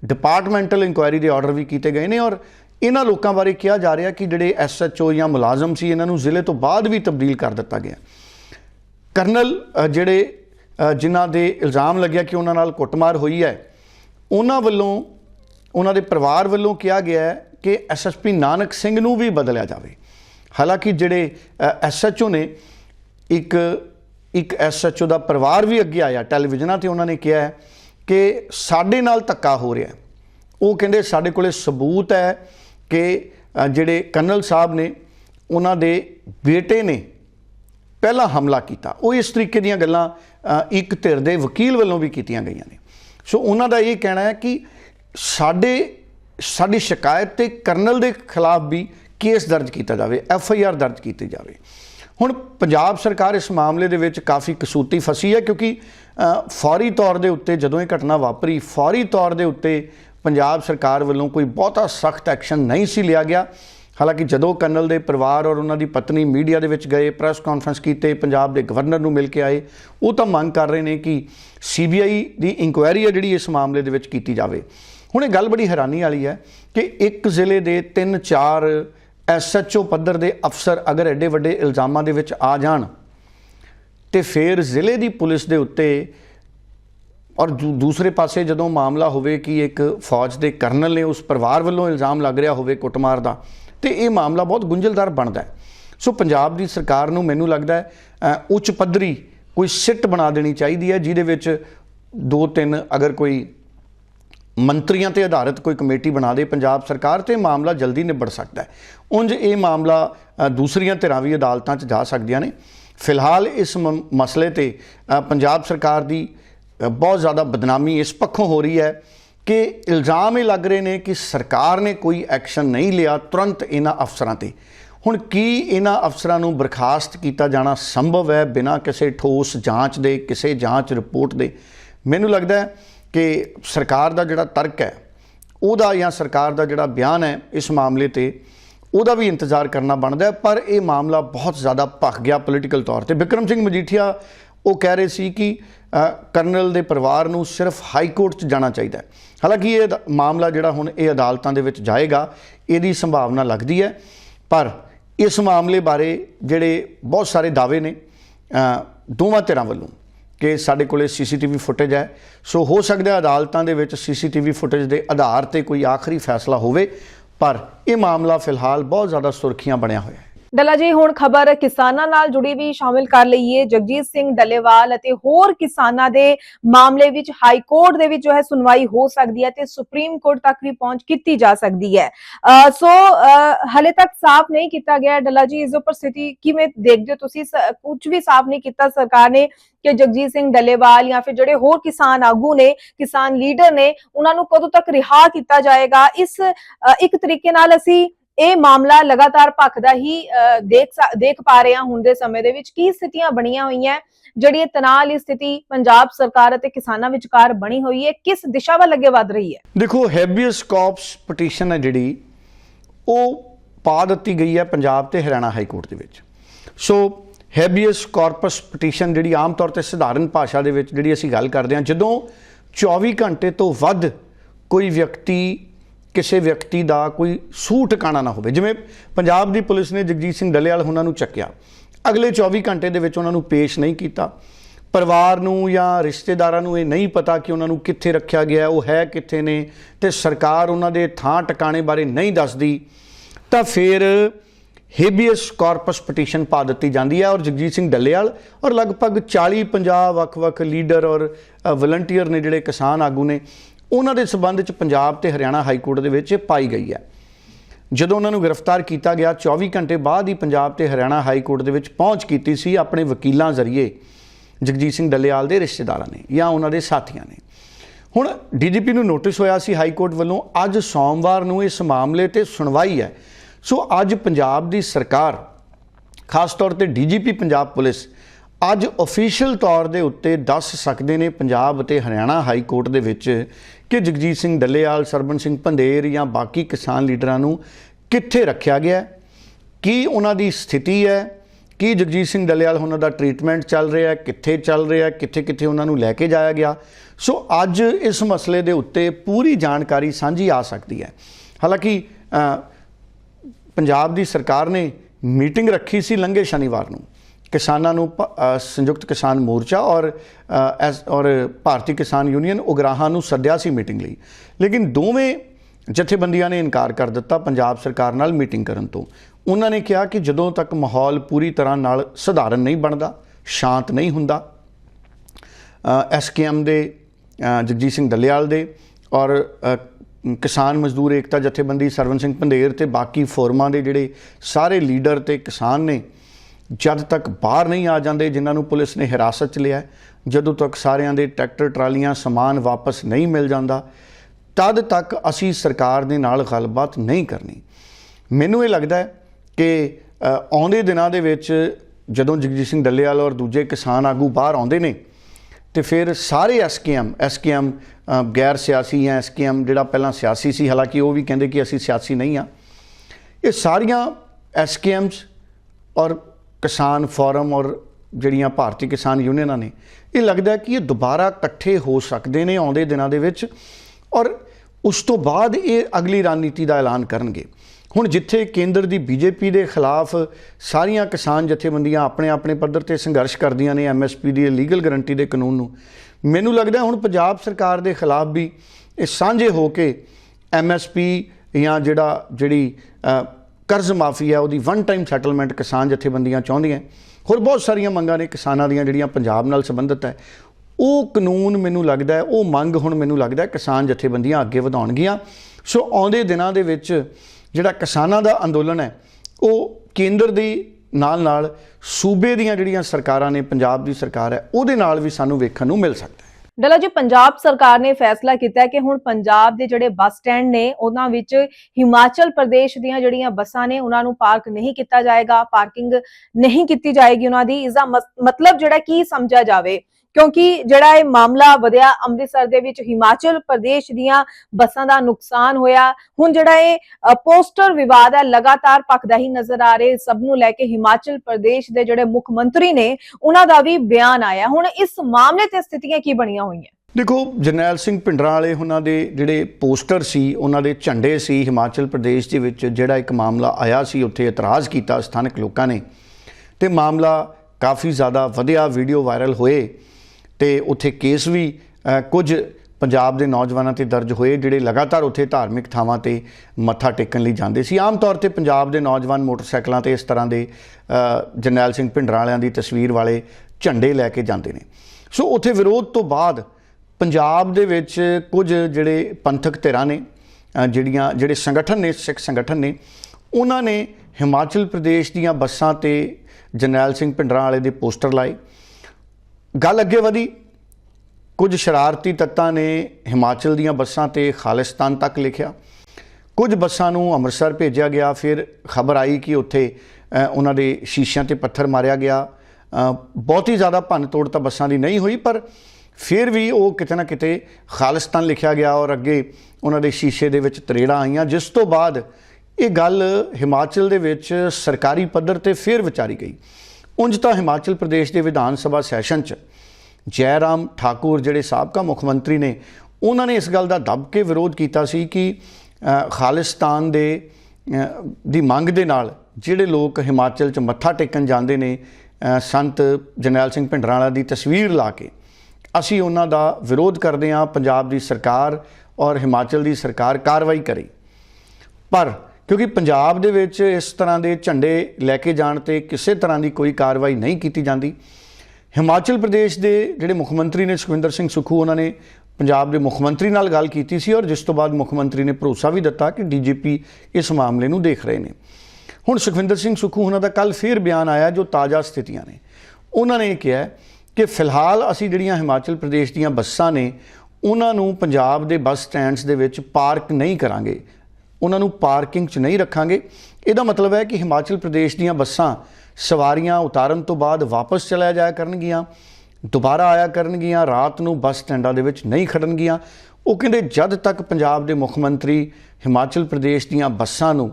ਡਿਪਾਰਟਮੈਂਟਲ ਇਨਕੁਆਇਰੀ ਦੇ ਆਰਡਰ ਵੀ ਕੀਤੇ ਗਏ ਨੇ ਔਰ ਇਹਨਾਂ ਲੋਕਾਂ ਬਾਰੇ ਕਿਹਾ ਜਾ ਰਿਹਾ ਕਿ ਜਿਹੜੇ ਐਸਐਚਓ ਜਾਂ ਮੁਲਾਜ਼ਮ ਸੀ, ਇਹਨਾਂ ਨੂੰ ਜ਼ਿਲ੍ਹੇ ਤੋਂ ਬਾਅਦ ਵੀ ਤਬਦੀਲ ਕਰ ਦਿੱਤਾ ਗਿਆ। ਕਰਨਲ ਜਿਹੜੇ ਜਿਨ੍ਹਾਂ ਦੇ ਇਲਜ਼ਾਮ ਲੱਗਿਆ ਕਿ ਉਹਨਾਂ ਨਾਲ ਕੁੱਟਮਾਰ ਹੋਈ ਹੈ, ਉਹਨਾਂ ਵੱਲੋਂ, ਉਹਨਾਂ ਦੇ ਪਰਿਵਾਰ ਵੱਲੋਂ ਕਿਹਾ ਗਿਆ ਹੈ ਕਿ ਐਸਐਸਪੀ ਨਾਨਕ ਸਿੰਘ ਨੂੰ ਵੀ ਬਦਲਿਆ ਜਾਵੇ। ਹਾਲਾਂਕਿ ਜਿਹੜੇ ਐਸਐਚਓ ਨੇ ਇੱਕ ਇੱਕ ਐਸਐਚਓ ਦਾ ਪਰਿਵਾਰ ਵੀ ਅੱਗੇ ਆਇਆ ਟੈਲੀਵਿਜ਼ਨਾਂ ਤੇ ਉਹਨਾਂ ਨੇ ਕਿਹਾ ਹੈ ਕਿ ਸਾਡੇ ਨਾਲ ਧੱਕਾ ਹੋ ਰਿਹਾ ਹੈ। ਉਹ ਕਹਿੰਦੇ ਸਾਡੇ ਕੋਲੇ ਸਬੂਤ ਹੈ ਕਿ ਜਿਹੜੇ ਕਰਨਲ ਸਾਹਿਬ ਨੇ, ਉਹਨਾਂ ਦੇ ਬੇਟੇ ਨੇ ਪਹਿਲਾ ਹਮਲਾ ਕੀਤਾ। ਉਹ ਇਸ ਤਰੀਕੇ ਦੀਆਂ ਗੱਲਾਂ ਇੱਕ ਧਿਰ ਦੇ ਵਕੀਲ ਵੱਲੋਂ ਵੀ ਕੀਤੀਆਂ ਗਈਆਂ ਨੇ। ਸੋ ਉਹਨਾਂ ਦਾ ਇਹ ਕਹਿਣਾ ਹੈ ਕਿ ਸਾਡੇ, ਸਾਡੀ ਸ਼ਿਕਾਇਤ ਤੇ ਕਰਨਲ ਦੇ ਖਿਲਾਫ ਵੀ ਕੇਸ ਦਰਜ ਕੀਤਾ ਜਾਵੇ ਐਫ ਆਈ ਆਰ ਦਰਜ ਕੀਤੀ ਜਾਵੇ। ਹੁਣ ਪੰਜਾਬ ਸਰਕਾਰ ਇਸ ਮਾਮਲੇ ਦੇ ਵਿੱਚ ਕਾਫੀ ਕਸੂਤੀ ਫਸੀ ਹੈ ਕਿਉਂਕਿ ਫੌਰੀ ਤੌਰ ਦੇ ਉੱਤੇ ਜਦੋਂ ਇਹ ਘਟਨਾ ਵਾਪਰੀ, ਫੌਰੀ ਤੌਰ ਦੇ ਉੱਤੇ ਪੰਜਾਬ ਸਰਕਾਰ ਵੱਲੋਂ ਕੋਈ ਬਹੁਤਾ ਸਖਤ ਐਕਸ਼ਨ ਨਹੀਂ ਸੀ ਲਿਆ ਗਿਆ। ਹਾਲਾਂਕਿ ਜਦੋਂ ਕਰਨਲ ਦੇ ਪਰਿਵਾਰ ਔਰ ਉਹਨਾਂ ਦੀ ਪਤਨੀ ਮੀਡੀਆ ਦੇ ਵਿੱਚ ਗਏ, ਪ੍ਰੈਸ ਕਾਨਫਰੰਸ ਕੀਤੇ, ਪੰਜਾਬ ਦੇ ਗਵਰਨਰ ਨੂੰ ਮਿਲ ਕੇ ਆਏ, ਉਹ ਤਾਂ ਮੰਗ ਕਰ ਰਹੇ ਨੇ ਕਿ ਸੀਬੀਆਈ ਦੀ ਇਨਕੁਆਇਰੀ ਹੈ ਜਿਹੜੀ ਇਸ ਮਾਮਲੇ ਦੇ ਵਿੱਚ ਕੀਤੀ ਜਾਵੇ। ਹੁਣ ਇਹ ਗੱਲ ਬੜੀ ਹੈਰਾਨੀ ਵਾਲੀ ਹੈ ਕਿ ਇੱਕ ਜ਼ਿਲ੍ਹੇ ਦੇ 3-4 ਐਸਐਚਓ ਪੱਧਰ ਦੇ ਅਫਸਰ ਅਗਰ ਐਡੇ ਵੱਡੇ ਇਲਜ਼ਾਮਾਂ ਦੇ ਵਿੱਚ ਆ ਜਾਣ ਤੇ ਫਿਰ ਜ਼ਿਲ੍ਹੇ ਦੀ ਪੁਲਿਸ ਦੇ ਉੱਤੇ ਔਰ ਦੂ- ਦੂਸਰੇ ਪਾਸੇ ਜਦੋਂ ਮਾਮਲਾ ਹੋਵੇ ਕਿ ਇੱਕ ਫੌਜ ਦੇ ਕਰਨਲ ਨੇ ਉਸ ਪਰਿਵਾਰ ਵੱਲੋਂ ਇਲਜ਼ਾਮ ਲੱਗ ਰਿਹਾ ਹੋਵੇ ਕੁੱਟਮਾਰ ਦਾ, ਤੇ ਇਹ ਮਾਮਲਾ ਬਹੁਤ ਗੁੰਝਲਦਾਰ ਬਣਦਾ ਹੈ। ਸੋ ਪੰਜਾਬ ਦੀ ਸਰਕਾਰ ਨੂੰ ਮੈਨੂੰ ਲੱਗਦਾ ਹੈ ਉੱਚ ਪੱਧਰੀ ਕੋਈ ਸਿੱਟ ਬਣਾ ਦੇਣੀ ਚਾਹੀਦੀ ਹੈ, ਜਿਹਦੇ ਵਿੱਚ ਦੋ ਤਿੰਨ ਅਗਰ ਕੋਈ ਮੰਤਰੀਆਂ ਤੇ ਆਧਾਰਿਤ ਕੋਈ ਕਮੇਟੀ ਬਣਾ ਦੇ, ਪੰਜਾਬ ਸਰਕਾਰ ਤੇ ਮਾਮਲਾ ਜਲਦੀ ਨਿਬੜ ਸਕਦਾ ਹੈ। ਉਂਝ ਇਹ ਮਾਮਲਾ ਦੂਸਰੀਆਂ ਧਿਰਾਂ ਵੀ ਅਦਾਲਤਾਂ 'ਚ ਜਾ ਸਕਦੀਆਂ ਨੇ। ਫਿਲਹਾਲ ਇਸ ਮ- ਮਸਲੇ ਤੇ ਪੰਜਾਬ ਸਰਕਾਰ ਦੀ ਬਹੁਤ ਜ਼ਿਆਦਾ ਬਦਨਾਮੀ ਇਸ ਪੱਖੋਂ ਹੋ ਰਹੀ ਹੈ ਕਿ ਇਲਜ਼ਾਮ ਇਹ ਲੱਗ ਰਹੇ ਨੇ ਕਿ ਸਰਕਾਰ ਨੇ ਕੋਈ ਐਕਸ਼ਨ ਨਹੀਂ ਲਿਆ ਤੁਰੰਤ ਇਹਨਾਂ ਅਫਸਰਾਂ ਤੇ। ਹੁਣ ਕੀ ਇਹਨਾਂ ਅਫਸਰਾਂ ਨੂੰ ਬਰਖਾਸਤ ਕੀਤਾ ਜਾਣਾ ਸੰਭਵ ਹੈ ਬਿਨਾਂ ਕਿਸੇ ਠੋਸ ਜਾਂਚ ਦੇ, ਕਿਸੇ ਜਾਂਚ ਰਿਪੋਰਟ ਦੇ? ਮੈਨੂੰ ਲੱਗਦਾ ਹੈ ਕਿ ਸਰਕਾਰ ਦਾ ਜਿਹੜਾ ਤਰਕ ਹੈ, ਉਹਦਾ ਜਾਂ ਸਰਕਾਰ ਦਾ ਜਿਹੜਾ ਬਿਆਨ ਹੈ, ਇਸ ਮਾਮਲੇ ਤੇ ਉਹਦਾ ਵੀ ਇੰਤਜ਼ਾਰ ਕਰਨਾ ਬਣਦਾ ਪਰ ਇਹ ਮਾਮਲਾ ਬਹੁਤ ਜ਼ਿਆਦਾ ਭਖ ਗਿਆ ਪੋਲੀਟੀਕਲ ਤੌਰ ਤੇ। ਵਿਕਰਮ ਸਿੰਘ ਮਜੀਠੀਆ ਉਹ ਕਹਿ ਰਹੇ ਸੀ ਕਿ ਕਰਨਲ ਦੇ ਪਰਿਵਾਰ ਨੂੰ ਸਿਰਫ ਹਾਈ ਕੋਰਟ 'ਚ ਜਾਣਾ ਚਾਹੀਦਾ ਹੈ। ਹਾਲਾਂਕਿ ਇਹ ਦ- ਮਾਮਲਾ ਜਿਹੜਾ ਹੁਣ ਇਹ ਅਦਾਲਤਾਂ ਦੇ ਵਿੱਚ ਜਾਏਗਾ, ਇਹਦੀ ਸੰਭਾਵਨਾ ਲੱਗਦੀ ਹੈ। ਪਰ ਇਸ ਮਾਮਲੇ ਬਾਰੇ ਜਿਹੜੇ ਬਹੁਤ ਸਾਰੇ ਦਾਅਵੇ ਨੇ ਦੋਵਾਂ ਧਿਰਾਂ ਵੱਲੋਂ ਕਿ ਸਾਡੇ ਕੋਲੇ ਸੀਸੀਟੀਵੀ ਫੁਟੇਜ ਹੈ। ਸੋ ਹੋ ਸਕਦਾ ਅਦਾਲਤਾਂ ਦੇ ਵਿੱਚ ਸੀਸੀਟੀਵੀ ਫੁਟੇਜ ਦੇ ਆਧਾਰ ਤੇ ਕੋਈ ਆਖਰੀ ਫੈਸਲਾ ਹੋਵੇ, ਪਰ ਇਹ ਮਾਮਲਾ ਫਿਲਹਾਲ ਬਹੁਤ ਜ਼ਿਆਦਾ ਸੁਰਖੀਆਂ ਬਣਿਆ ਹੋਇਆ ਹੈ। ਡੱਲਾ ਜੀ, ਹੁਣ ਖਬਰ ਕਿਸਾਨਾਂ ਨਾਲ ਜੁੜੀ ਵੀ ਸ਼ਾਮਿਲ ਕਰ ਲਈਏ। ਜਗਜੀਤ ਸਿੰਘ ਡੱਲੇਵਾਲ ਅਤੇ ਹੋਰ ਕਿਸਾਨਾਂ ਦੇ ਮਾਮਲੇ ਵਿੱਚ ਹਾਈ ਕੋਰਟ ਦੇ ਵਿੱਚ ਜੋ ਹੈ ਸੁਣਵਾਈ ਹੋ ਸਕਦੀ ਹੈ ਤੇ ਸੁਪਰੀਮ ਕੋਰਟ ਤੱਕ ਵੀ ਪਹੁੰਚ ਕੀਤੀ ਜਾ ਸਕਦੀ ਹੈ। ਸੋ ਹਲੇ ਤੱਕ ਸਾਫ਼ ਨਹੀਂ ਕੀਤਾ ਗਿਆ ਡੱਲਾ ਜੀ, ਇਸ ਉੱਪਰ ਸਥਿਤੀ ਕਿਵੇਂ ਦੇਖਦੇ ਹੋ ਤੁਸੀਂ? ਕੁਝ ਵੀ ਸਾਫ਼ ਨਹੀਂ ਕੀਤਾ ਸਰਕਾਰ ਨੇ ਕਿ ਜਗਜੀਤ ਸਿੰਘ ਡੱਲੇਵਾਲ ਜਾਂ ਫਿਰ ਜਿਹੜੇ ਹੋਰ ਕਿਸਾਨ ਆਗੂ ਨੇ, ਕਿਸਾਨ ਲੀਡਰ ਨੇ, ਉਹਨਾਂ ਨੂੰ ਕਦੋਂ ਤੱਕ ਰਿਹਾ ਕੀਤਾ ਜਾਏਗਾ? ਇਸ ਇੱਕ ਤਰੀਕੇ ਨਾਲ ਅਸੀਂ ਇਹ ਮਾਮਲਾ ਲਗਾਤਾਰ ਭਖਦਾ ਹੀ ਦੇਖ ਦੇਖ ਪਾ ਰਹੇ ਹਾਂ ਹੁਣ ਦੇ ਸਮੇਂ ਦੇ ਵਿੱਚ। ਕੀ ਸਥਿਤੀਆਂ ਬਣੀਆਂ ਹੋਈਆਂ? ਜਿਹੜੀ ਇਹ ਤਣਾਅ ਵਾਲੀ ਸਥਿਤੀ ਪੰਜਾਬ ਸਰਕਾਰ ਅਤੇ ਕਿਸਾਨਾਂ ਵਿਚਕਾਰ ਬਣੀ ਹੋਈ ਹੈ, ਕਿਸ ਦਿਸ਼ਾ ਵੱਲ ਅੱਗੇ ਵਧ ਰਹੀ ਹੈ? ਦੇਖੋ ਹੈਬੀਅਸ ਕਾਰਪਸ ਪਟੀਸ਼ਨ ਹੈ ਜਿਹੜੀ, ਉਹ ਪਾ ਦਿੱਤੀ ਗਈ ਹੈ ਪੰਜਾਬ ਤੇ ਹਰਿਆਣਾ ਹਾਈ ਕੋਰਟ ਦੇ ਵਿੱਚ। ਸੋ ਹੈਬੀਅਸ ਕਾਰਪਸ ਪਟੀਸ਼ਨ ਜਿਹੜੀ ਆਮ ਤੌਰ ਤੇ ਸਧਾਰਨ ਭਾਸ਼ਾ ਦੇ ਵਿੱਚ ਜਿਹੜੀ ਅਸੀਂ ਗੱਲ ਕਰਦੇ ਹਾਂ, ਜਦੋਂ 24 ਘੰਟੇ ਤੋਂ ਵੱਧ ਕੋਈ ਵਿਅਕਤੀ ਕਿਸੇ ਵਿਅਕਤੀ ਦਾ ਕੋਈ ਸੂਹ ਟਿਕਾਣਾ ਨਾ ਹੋਵੇ। ਜਿਵੇਂ ਪੰਜਾਬ ਦੀ ਪੁਲਿਸ ਨੇ ਜਗਜੀਤ ਸਿੰਘ ਡੱਲੇਵਾਲ ਉਹਨਾਂ ਨੂੰ ਚੱਕਿਆ। ਅਗਲੇ 24 ਘੰਟੇ ਦੇ ਵਿੱਚ ਉਹਨਾਂ ਨੂੰ ਪੇਸ਼ ਨਹੀਂ ਕੀਤਾ। ਪਰਿਵਾਰ ਨੂੰ ਜਾਂ ਰਿਸ਼ਤੇਦਾਰਾਂ ਨੂੰ ਇਹ ਨਹੀਂ ਪਤਾ ਕਿ ਉਹਨਾਂ ਨੂੰ ਕਿੱਥੇ ਰੱਖਿਆ ਗਿਆ ਉਹ ਹੈ ਕਿੱਥੇ ਨੇ ਤੇ ਸਰਕਾਰ ਉਹਨਾਂ ਦੇ ਥਾਂ ਟਿਕਾਣੇ ਬਾਰੇ ਨਹੀਂ ਦੱਸਦੀ, ਤਾਂ ਫਿਰ ਹੇਬੀਅਸ ਕਾਰਪਸ ਪਟੀਸ਼ਨ ਪਾ ਦਿੱਤੀ ਜਾਂਦੀ ਹੈ ਔਰ ਜਗਜੀਤ ਸਿੰਘ ਡੱਲੇਵਾਲ ਔਰ ਲਗਭਗ 40 50 ਵੱਖ-ਵੱਖ ਲੀਡਰ ਔਰ ਵਲੰਟੀਅਰ ਨੇ ਜਿਹੜੇ ਕਿਸਾਨ ਆਗੂ ਨੇ ਉਹਨਾਂ ਦੇ ਸਬੰਧ ਚ ਪੰਜਾਬ ਤੇ ਹਰਿਆਣਾ ਹਾਈ ਕੋਰਟ ਦੇ ਵਿੱਚ ਪਾਈ ਗਈ ਹੈ। ਜਦੋਂ ਉਹਨਾਂ ਨੂੰ ਗ੍ਰਿਫਤਾਰ ਕੀਤਾ ਗਿਆ 24 ਘੰਟੇ ਬਾਅਦ ਹੀ ਪੰਜਾਬ ਤੇ ਹਰਿਆਣਾ ਹਾਈ ਕੋਰਟ ਦੇ ਵਿੱਚ ਪਹੁੰਚ ਕੀਤੀ ਸੀ ਆਪਣੇ ਵਕੀਲਾਂ ਜ਼ਰੀਏ, ਜਗਜੀਤ ਸਿੰਘ ਡੱਲੇਵਾਲ ਦੇ ਰਿਸ਼ਤੇਦਾਰਾਂ ਨੇ ਜਾਂ ਉਹਨਾਂ ਦੇ ਸਾਥੀਆਂ ਨੇ। ਹੁਣ ਡੀਜੀਪੀ ਨੂੰ ਨੋਟਿਸ ਹੋਇਆ ਸੀ ਹਾਈ ਕੋਰਟ ਵੱਲੋਂ, ਅੱਜ ਸੋਮਵਾਰ ਨੂੰ ਇਸ ਮਾਮਲੇ ਤੇ ਸੁਣਵਾਈ ਹੈ। ਸੋ ਅੱਜ ਪੰਜਾਬ ਦੀ ਸਰਕਾਰ, ਖਾਸ ਤੌਰ ਤੇ ਡੀਜੀਪੀ ਪੰਜਾਬ ਪੁਲਿਸ ਅੱਜ ਅਫੀਸ਼ੀਅਲ ਤੌਰ ਦੇ ਉੱਤੇ ਦੱਸ ਸਕਦੇ ਨੇ ਪੰਜਾਬ ਅਤੇ ਹਰਿਆਣਾ ਹਾਈ ਕੋਰਟ ਦੇ ਵਿੱਚ ਕਿ ਜਗਜੀਤ ਸਿੰਘ ਡੱਲੇਵਾਲ ਸਰਬਨ ਸਿੰਘ ਪੰਦੇਰ ਜਾਂ ਬਾਕੀ ਕਿਸਾਨ ਲੀਡਰਾਂ ਨੂੰ ਕਿੱਥੇ ਰੱਖਿਆ ਗਿਆ ਕੀ ਉਹਨਾਂ ਦੀ ਸਥਿਤੀ ਹੈ? ਕੀ ਜਗਜੀਤ ਸਿੰਘ ਡੱਲੇਵਾਲ ਉਹਨਾਂ ਦਾ ਟ੍ਰੀਟਮੈਂਟ ਚੱਲ ਰਿਹਾ ਹੈ? ਕਿੱਥੇ ਚੱਲ ਰਿਹਾ ਹੈ? ਕਿੱਥੇ ਕਿੱਥੇ ਉਹਨਾਂ ਨੂੰ ਲੈ ਕੇ ਜਾਇਆ ਗਿਆ? ਸੋ ਅੱਜ ਇਸ ਮਸਲੇ ਦੇ ਉੱਤੇ ਪੂਰੀ ਜਾਣਕਾਰੀ ਸਾਂਝੀ ਆ ਸਕਦੀ ਹੈ। ਹਾਲਾਂਕਿ ਪੰਜਾਬ ਦੀ ਸਰਕਾਰ ਨੇ ਮੀਟਿੰਗ ਰੱਖੀ ਸੀ ਲੰਘੇ ਸ਼ਨੀਵਾਰ ਨੂੰ। ਕਿਸਾਨਾਂ ਨੂੰ ਪ- ਸੰਯੁਕਤ ਕਿਸਾਨ ਮੋਰਚਾ ਔਰ ਐਸ, ਔਰ ਭਾਰਤੀ ਕਿਸਾਨ ਯੂਨੀਅਨ ਉਗਰਾਹਾਂ ਨੂੰ ਸੱਦਿਆ ਸੀ ਮੀਟਿੰਗ ਲਈ। ਲੇਕਿਨ ਦੋਵੇਂ ਜਥੇਬੰਦੀਆਂ ਨੇ ਇਨਕਾਰ ਕਰ ਦਿੱਤਾ ਪੰਜਾਬ ਸਰਕਾਰ ਨਾਲ ਮੀਟਿੰਗ ਕਰਨ ਤੋਂ। ਉਹਨਾਂ ਨੇ ਕਿਹਾ ਕਿ ਜਦੋਂ ਤੱਕ ਮਾਹੌਲ ਪੂਰੀ ਤਰ੍ਹਾਂ ਨਾਲ ਸਧਾਰਨ ਨਹੀਂ ਬਣਦਾ, ਸ਼ਾਂਤ ਨਹੀਂ ਹੁੰਦਾ ਐਸਕੇਐਮ ਦੇ ਜਗਜੀਤ ਸਿੰਘ ਡੱਲੇਵਾਲ ਦੇ ਔਰ ਕਿਸਾਨ ਮਜ਼ਦੂਰ ਏਕਤਾ ਜਥੇਬੰਦੀ ਸਰਵਨ ਸਿੰਘ ਪੰਧੇਰ ਤੇ ਬਾਕੀ ਫੋਰਮਾਂ ਦੇ ਜਿਹੜੇ ਸਾਰੇ ਲੀਡਰ ਤੇ ਕਿਸਾਨ ਨੇ ਜਦ ਤੱਕ ਬਾਹਰ ਨਹੀਂ ਆ ਜਾਂਦੇ, ਜਿਨ੍ਹਾਂ ਨੂੰ ਪੁਲਿਸ ਨੇ ਹਿਰਾਸਤ 'ਚ ਲਿਆ ਜਦੋਂ ਤੱਕ ਸਾਰਿਆਂ ਦੇ ਟਰੈਕਟਰ, ਟਰਾਲੀਆਂ, ਸਮਾਨ ਵਾਪਸ ਨਹੀਂ ਮਿਲ ਜਾਂਦਾ, ਤਦ ਤੱਕ ਅਸੀਂ ਸਰਕਾਰ ਦੇ ਨਾਲ ਗੱਲਬਾਤ ਨਹੀਂ ਕਰਨੀ। ਮੈਨੂੰ ਇਹ ਲੱਗਦਾ ਹੈ ਕਿ ਆਉਂਦੇ ਦਿਨਾਂ ਦੇ ਵਿੱਚ ਜਦੋਂ ਜਗਜੀਤ ਸਿੰਘ ਡੱਲੇਵਾਲ ਔਰ ਦੂਜੇ ਕਿਸਾਨ ਆਗੂ ਬਾਹਰ ਆਉਂਦੇ ਨੇ, ਤੇ ਫਿਰ ਸਾਰੇ ਐਸਕੇਐਮ ਐਸਕੇਐਮ ਗੈਰ ਸਿਆਸੀ ਜਾਂ ਐਸਕੇਐਮ ਜਿਹੜਾ ਪਹਿਲਾਂ ਸਿਆਸੀ ਸੀ, ਹਾਲਾਂਕਿ ਉਹ ਵੀ ਕਹਿੰਦੇ ਕਿ ਅਸੀਂ ਸਿਆਸੀ ਨਹੀਂ ਆ ਇਹ ਸਾਰੀਆਂ ਐਸਕੇਐਮਸ ਔਰ ਕਿਸਾਨ ਫੋਰਮ ਔਰ ਜਿਹੜੀਆਂ ਭਾਰਤੀ ਕਿਸਾਨ ਯੂਨੀਅਨਾਂ ਨੇ, ਇਹ ਲੱਗਦਾ ਕਿ ਇਹ ਦੁਬਾਰਾ ਇਕੱਠੇ ਹੋ ਸਕਦੇ ਨੇ ਆਉਂਦੇ ਦਿਨਾਂ ਦੇ ਵਿੱਚ ਔਰ ਉਸ ਤੋਂ ਬਾਅਦ ਇਹ ਅਗਲੀ ਰਣਨੀਤੀ ਦਾ ਐਲਾਨ ਕਰਨਗੇ। ਹੁਣ ਜਿੱਥੇ ਕੇਂਦਰ ਦੀ ਬੀਜੇਪੀ ਦੇ ਖਿਲਾਫ ਸਾਰੀਆਂ ਕਿਸਾਨ ਜਥੇਬੰਦੀਆਂ ਆਪਣੇ ਆਪਣੇ ਪੱਧਰ ਤੇ ਸੰਘਰਸ਼ ਕਰਦੀਆਂ ਨੇ ਐਮਐਸਪੀ ਦੀ ਲੀਗਲ ਗਰੰਟੀ ਦੇ ਕਾਨੂੰਨ ਨੂੰ, ਮੈਨੂੰ ਲੱਗਦਾ ਹੁਣ ਪੰਜਾਬ ਸਰਕਾਰ ਦੇ ਖਿਲਾਫ ਵੀ ਇਹ ਸਾਂਝੇ ਹੋ ਕੇ ਐਮਐਸਪੀ ਜਾਂ ਜਿਹੜਾ, ਜਿਹੜੀ ਕਰਜ਼ ਮਾਫੀ ਹੈ, ਉਹਦੀ ਵਨ ਟਾਈਮ ਸੈਟਲਮੈਂਟ ਕਿਸਾਨ ਜਥੇਬੰਦੀਆਂ ਚਾਹੁੰਦੀਆਂ ਹੋਰ ਬਹੁਤ ਸਾਰੀਆਂ ਮੰਗਾਂ ਨੇ ਕਿਸਾਨਾਂ ਦੀਆਂ ਜਿਹੜੀਆਂ ਪੰਜਾਬ ਨਾਲ ਸੰਬੰਧਿਤ ਹੈ। ਉਹ ਕਾਨੂੰਨ ਮੈਨੂੰ ਲੱਗਦਾ ਉਹ ਮੰਗ ਹੁਣ ਮੈਨੂੰ ਲੱਗਦਾ ਕਿਸਾਨ ਜਥੇਬੰਦੀਆਂ ਅੱਗੇ ਵਧਾਉਣਗੀਆਂ। ਸੋ ਆਉਂਦੇ ਦਿਨਾਂ ਦੇ ਵਿੱਚ ਜਿਹੜਾ ਕਿਸਾਨਾਂ ਦਾ ਅੰਦੋਲਨ ਹੈ, ਉਹ ਕੇਂਦਰ ਦੀ ਨਾਲ ਨਾਲ ਸੂਬੇ ਦੀਆਂ ਜਿਹੜੀਆਂ ਸਰਕਾਰਾਂ ਨੇ, ਪੰਜਾਬ ਦੀ ਸਰਕਾਰ ਹੈ, ਉਹਦੇ ਨਾਲ ਵੀ ਸਾਨੂੰ ਵੇਖਣ ਨੂੰ ਮਿਲ ਸਕਦਾ ਡਲਾ ਜੀ, ਪੰਜਾਬ ਸਰਕਾਰ ਨੇ ਫੈਸਲਾ ਕੀਤਾ ਹੈ ਕਿ ਹੁਣ ਪੰਜਾਬ ਦੇ ਜਿਹੜੇ ਬੱਸ ਸਟੈਂਡ ਨੇ, ਉਹਨਾਂ ਵਿੱਚ ਹਿਮਾਚਲ ਪ੍ਰਦੇਸ਼ ਦੀਆਂ ਜਿਹੜੀਆਂ ਬੱਸਾਂ ਨੇ, ਉਹਨਾਂ ਨੂੰ ਪਾਰਕ ਨਹੀਂ ਕੀਤਾ ਜਾਏਗਾ, ਪਾਰਕਿੰਗ ਨਹੀਂ ਕੀਤੀ ਜਾਏਗੀ ਉਹਨਾਂ ਦੀ। ਇਸ ਦਾ ਮਤਲਬ ਜਿਹੜਾ ਕੀ ਸਮਝਿਆ ਜਾਵੇ ਕਿਉਂਕਿ ਜਿਹੜਾ ਇਹ ਮਾਮਲਾ ਵਧਿਆ ਅੰਮ੍ਰਿਤਸਰ ਦੇ ਵਿੱਚ, ਹਿਮਾਚਲ ਪ੍ਰਦੇਸ਼ ਦੀਆਂ ਬੱਸਾਂ ਦਾ ਨੁਕਸਾਨ ਹੋਇਆ। ਹੁਣ ਜਿਹੜਾ ਇਹ ਪੋਸਟਰ ਵਿਵਾਦ ਹੈ, ਲਗਾਤਾਰ ਪੱਕਦਾ ਹੀ ਨਜ਼ਰ ਆ ਰਿਹਾ ਸਭ ਨੂੰ ਲੈ ਕੇ ਹਿਮਾਚਲ ਪ੍ਰਦੇਸ਼ ਦੇ ਜਿਹੜੇ ਮੁੱਖ ਮੰਤਰੀ ਨੇ, ਉਹਨਾਂ ਦਾ ਵੀ ਬਿਆਨ ਆਇਆ। ਹੁਣ ਇਸ ਮਾਮਲੇ ਤੇ ਸਥਿਤੀਆਂ ਕੀ ਬਣੀਆਂ ਹੋਈਆਂ? ਦੇਖੋ, ਜਰਨੈਲ ਸਿੰਘ ਭਿੰਡਰਾਂ ਵਾਲੇ ਉਹਨਾਂ ਦੇ ਜਿਹੜੇ ਪੋਸਟਰ ਸੀ, ਉਹਨਾਂ ਦੇ ਝੰਡੇ ਸੀ ਹਿਮਾਚਲ ਪ੍ਰਦੇਸ਼ ਦੇ ਵਿੱਚ, ਜਿਹੜਾ ਇੱਕ ਮਾਮਲਾ ਆਇਆ ਸੀ, ਉੱਥੇ ਇਤਰਾਜ਼ ਕੀਤਾ ਸਥਾਨਕ ਲੋਕਾਂ ਨੇ। ਤੇ ਮਾਮਲਾ ਕਾਫੀ ਜ਼ਿਆਦਾ ਵਧਿਆ, ਵੀਡੀਓ ਵਾਇਰਲ ਹੋਏ। ਤੇ ਉੱਥੇ ਕੇਸ ਵੀ ਕੁਝ ਪੰਜਾਬ ਦੇ ਨੌਜਵਾਨਾਂ ਤੇ ਦਰਜ ਹੋਏ ਜਿਹੜੇ ਲਗਾਤਾਰ ਉੱਥੇ ਧਾਰਮਿਕ ਥਾਵਾਂ ਤੇ ਮੱਥਾ ਟੇਕਣ ਲਈ ਜਾਂਦੇ ਸੀ। ਆਮ ਤੌਰ ਤੇ ਪੰਜਾਬ ਦੇ ਨੌਜਵਾਨ ਮੋਟਰਸਾਈਕਲਾਂ ਤੇ ਇਸ ਤਰ੍ਹਾਂ ਦੇ ਜਰਨੈਲ ਸਿੰਘ ਭਿੰਡਰਾਂ ਵਾਲਿਆਂ ਦੀ ਤਸਵੀਰ ਵਾਲੇ ਝੰਡੇ ਲੈ ਕੇ ਜਾਂਦੇ ਨੇ। ਸੋ ਉੱਥੇ ਵਿਰੋਧ ਤੋਂ ਬਾਅਦ ਪੰਜਾਬ ਦੇ ਵਿੱਚ ਕੁਝ ਜਿਹੜੇ ਪੰਥਕ ਧਿਰਾਂ ਨੇ ਜਿਹੜੀਆਂ, ਜਿਹੜੇ ਸੰਗਠਨ ਨੇ, ਸਿੱਖ ਸੰਗਠਨ ਨੇ, ਉਹਨਾਂ ਨੇ ਹਿਮਾਚਲ ਪ੍ਰਦੇਸ਼ ਦੀਆਂ ਬੱਸਾਂ ਤੇ ਜਰਨੈਲ ਸਿੰਘ ਭਿੰਡਰਾਂ ਵਾਲੇ ਦੇ ਪੋਸਟਰ ਲਾਏ। ਗੱਲ ਅੱਗੇ ਵਧੀ। ਕੁਝ ਸ਼ਰਾਰਤੀ ਤੱਤਾਂ ਨੇ ਹਿਮਾਚਲ ਦੀਆਂ ਬੱਸਾਂ ਤੇ ਖਾਲਿਸਤਾਨ ਤੱਕ ਲਿਖਿਆ। ਕੁਝ ਬੱਸਾਂ ਨੂੰ ਅੰਮ੍ਰਿਤਸਰ ਭੇਜਿਆ ਗਿਆ। ਫਿਰ ਖਬਰ ਆਈ ਕਿ ਉੱਥੇ ਉਹਨਾਂ ਦੇ ਸ਼ੀਸ਼ਿਆਂ ਤੇ ਪੱਥਰ ਮਾਰਿਆ ਗਿਆ। ਅ, ਬਹੁਤੀ ਜ਼ਿਆਦਾ ਭੰਨ ਤੋੜ ਤਾਂ ਬੱਸਾਂ ਦੀ ਨਹੀਂ ਹੋਈ ਪਰ ਫਿਰ ਵੀ ਉਹ ਕਿਤੇ ਨਾ ਕਿਤੇ ਖਾਲਿਸਤਾਨ ਲਿਖਿਆ ਗਿਆ ਔਰ ਅੱਗੇ ਉਹਨਾਂ ਦੇ ਸ਼ੀਸ਼ੇ ਦੇ ਵਿੱਚ ਤਰੇੜਾਂ ਆਈਆਂ। ਜਿਸ ਤੋਂ ਬਾਅਦ ਇਹ ਗੱਲ ਹਿਮਾਚਲ ਦੇ ਵਿੱਚ ਸਰਕਾਰੀ ਪੱਧਰ ਤੇ ਫਿਰ ਵਿਚਾਰੀ ਗਈ। ਉਂਝ ਤਾਂ ਹਿਮਾਚਲ ਪ੍ਰਦੇਸ਼ ਦੇ ਵਿਧਾਨ ਸਭਾ ਸੈਸ਼ਨ 'ਚ ਜੈਰਾਮ ਠਾਕੁਰ ਜਿਹੜੇ ਸਾਬਕਾ ਮੁੱਖ ਮੰਤਰੀ ਨੇ, ਉਹਨਾਂ ਨੇ ਇਸ ਗੱਲ ਦਾ ਦੱਬ ਕੇ ਵਿਰੋਧ ਕੀਤਾ ਸੀ ਕਿ ਖਾਲਿਸਤਾਨ ਦੇ ਦੀ ਮੰਗ ਦੇ ਨਾਲ ਜਿਹੜੇ ਲੋਕ ਹਿਮਾਚਲ 'ਚ ਮੱਥਾ ਟੇਕਣ ਜਾਂਦੇ ਨੇ ਸੰਤ ਜਰਨੈਲ ਸਿੰਘ ਭਿੰਡਰਾਂ ਦੀ ਤਸਵੀਰ ਲਾ ਕੇ, ਅਸੀਂ ਉਹਨਾਂ ਦਾ ਵਿਰੋਧ ਕਰਦੇ ਹਾਂ, ਪੰਜਾਬ ਦੀ ਸਰਕਾਰ ਔਰ ਹਿਮਾਚਲ ਦੀ ਸਰਕਾਰ ਕਾਰਵਾਈ ਕਰੇ। ਪਰ ਕਿਉਂਕਿ ਪੰਜਾਬ ਦੇ ਵਿੱਚ ਇਸ ਤਰ੍ਹਾਂ ਦੇ ਝੰਡੇ ਲੈ ਕੇ ਜਾਣ ਤੇ ਕਿਸੇ ਤਰ੍ਹਾਂ ਦੀ ਕੋਈ ਕਾਰਵਾਈ ਨਹੀਂ ਕੀਤੀ ਜਾਂਦੀ। ਹਿਮਾਚਲ ਪ੍ਰਦੇਸ਼ ਦੇ ਜਿਹੜੇ ਮੁੱਖ ਮੰਤਰੀ ਨੇ ਸੁਖਵਿੰਦਰ ਸਿੰਘ ਸੁਖੂ, ਉਹਨਾਂ ਨੇ ਪੰਜਾਬ ਦੇ ਮੁੱਖ ਮੰਤਰੀ ਨਾਲ ਗੱਲ ਕੀਤੀ ਸੀ ਔਰ ਜਿਸ ਤੋਂ ਬਾਅਦ ਮੁੱਖ ਮੰਤਰੀ ਨੇ ਭਰੋਸਾ ਵੀ ਦਿੱਤਾ ਕਿ ਡੀਜੀਪੀ ਇਸ ਮਾਮਲੇ ਨੂੰ ਦੇਖ ਰਹੇ ਨੇ। ਹੁਣ ਸੁਖਵਿੰਦਰ ਸਿੰਘ ਸੁਖੂ, ਉਹਨਾਂ ਦਾ ਕੱਲ ਫੇਰ ਬਿਆਨ ਆਇਆ ਜੋ ਤਾਜ਼ਾ ਸਥਿਤੀਆਂ ਨੇ। ਉਹਨਾਂ ਨੇ ਇਹ ਕਿਹਾ ਕਿ ਫਿਲਹਾਲ ਅਸੀਂ ਜਿਹੜੀਆਂ ਹਿਮਾਚਲ ਪ੍ਰਦੇਸ਼ ਦੀਆਂ ਬੱਸਾਂ ਨੇ, ਉਹਨਾਂ ਨੂੰ ਪੰਜਾਬ ਦੇ ਬੱਸ ਸਟੈਂਡਸ ਦੇ ਵਿੱਚ ਪਾਰਕ ਨਹੀਂ ਕਰਾਂਗੇ। ਉਹਨਾਂ ਨੂੰ ਪਾਰਕਿੰਗ 'ਚ ਨਹੀਂ ਰੱਖਾਂਗੇ। ਇਹਦਾ ਮਤਲਬ ਹੈ ਕਿ ਹਿਮਾਚਲ ਪ੍ਰਦੇਸ਼ ਦੀਆਂ ਬੱਸਾਂ ਸਵਾਰੀਆਂ ਉਤਾਰਨ ਤੋਂ ਬਾਅਦ ਵਾਪਸ ਚਲਾ ਜਾਇਆ ਕਰਨਗੀਆਂ, ਦੁਬਾਰਾ ਆਇਆ ਕਰਨਗੀਆਂ, ਰਾਤ ਨੂੰ ਬੱਸ ਸਟੈਂਡਾਂ ਦੇ ਵਿੱਚ ਨਹੀਂ ਖੜਨਗੀਆਂ। ਉਹ ਕਹਿੰਦੇ ਜਦ ਤੱਕ ਪੰਜਾਬ ਦੇ ਮੁੱਖ ਮੰਤਰੀ ਹਿਮਾਚਲ ਪ੍ਰਦੇਸ਼ ਦੀਆਂ ਬੱਸਾਂ ਨੂੰ,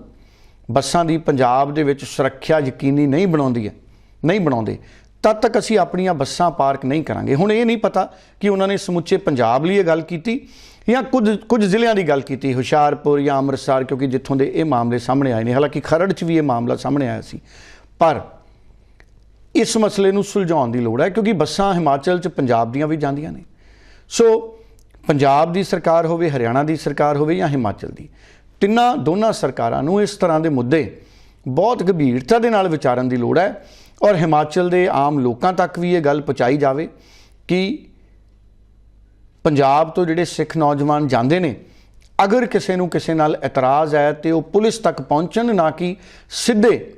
ਬੱਸਾਂ ਦੀ ਪੰਜਾਬ ਦੇ ਵਿੱਚ ਸੁਰੱਖਿਆ ਯਕੀਨੀ ਨਹੀਂ ਬਣਾਉਂਦੀ ਹੈ, ਨਹੀਂ ਬਣਾਉਂਦੇ, ਤਦ ਤੱਕ ਅਸੀਂ ਆਪਣੀਆਂ ਬੱਸਾਂ ਪਾਰਕ ਨਹੀਂ ਕਰਾਂਗੇ। ਹੁਣ ਇਹ ਨਹੀਂ ਪਤਾ ਕਿ ਉਹਨਾਂ ਨੇ ਸਮੁੱਚੇ ਪੰਜਾਬ ਲਈ ਇਹ ਗੱਲ ਕੀਤੀ। ਜਾਂ ਕੁਝ ਕੁਝ ਜ਼ਿਲ੍ਹਿਆਂ ਦੀ ਗੱਲ ਕੀਤੀ, ਹੁਸ਼ਿਆਰਪੁਰ ਜਾਂ ਅੰਮ੍ਰਿਤਸਰ, ਕਿਉਂਕਿ ਜਿੱਥੋਂ ਦੇ ਇਹ ਮਾਮਲੇ ਸਾਹਮਣੇ ਆਏ ਨੇ, ਹਾਲਾਂਕਿ ਖਰੜ 'ਚ ਵੀ ਇਹ ਮਾਮਲਾ ਸਾਹਮਣੇ ਆਇਆ ਸੀ। ਪਰ ਇਸ ਮਸਲੇ ਨੂੰ ਸੁਲਝਾਉਣ ਦੀ ਲੋੜ ਹੈ, ਕਿਉਂਕਿ ਬੱਸਾਂ ਹਿਮਾਚਲ 'ਚ ਪੰਜਾਬ ਦੀਆਂ ਵੀ ਜਾਂਦੀਆਂ ਨੇ। ਸੋ, ਪੰਜਾਬ ਦੀ ਸਰਕਾਰ ਹੋਵੇ, ਹਰਿਆਣਾ ਦੀ ਸਰਕਾਰ ਹੋਵੇ ਜਾਂ ਹਿਮਾਚਲ ਦੀ, ਤਿੰਨਾਂ, ਦੋਨਾਂ ਸਰਕਾਰਾਂ ਨੂੰ ਇਸ ਤਰ੍ਹਾਂ ਦੇ ਮੁੱਦੇ ਬਹੁਤ ਗੰਭੀਰਤਾ ਦੇ ਨਾਲ ਵਿਚਾਰਨ ਦੀ ਲੋੜ ਹੈ। ਔਰ ਹਿਮਾਚਲ ਦੇ ਆਮ ਲੋਕਾਂ ਤੱਕ ਵੀ ਇਹ ਗੱਲ ਪਹੁੰਚਾਈ ਜਾਵੇ ਕਿ ਪੰਜਾਬ ਤੋਂ ਜਿਹੜੇ ਸਿੱਖ ਨੌਜਵਾਨ ਜਾਂਦੇ ਨੇ, ਅਗਰ ਕਿਸੇ ਨੂੰ ਕਿਸੇ ਨਾਲ ਇਤਰਾਜ਼ ਹੈ ਤੇ ਉਹ ਪੁਲਿਸ ਤੱਕ ਪਹੁੰਚਣ ਨਾ ਕਿ ਸਿੱਧੇ,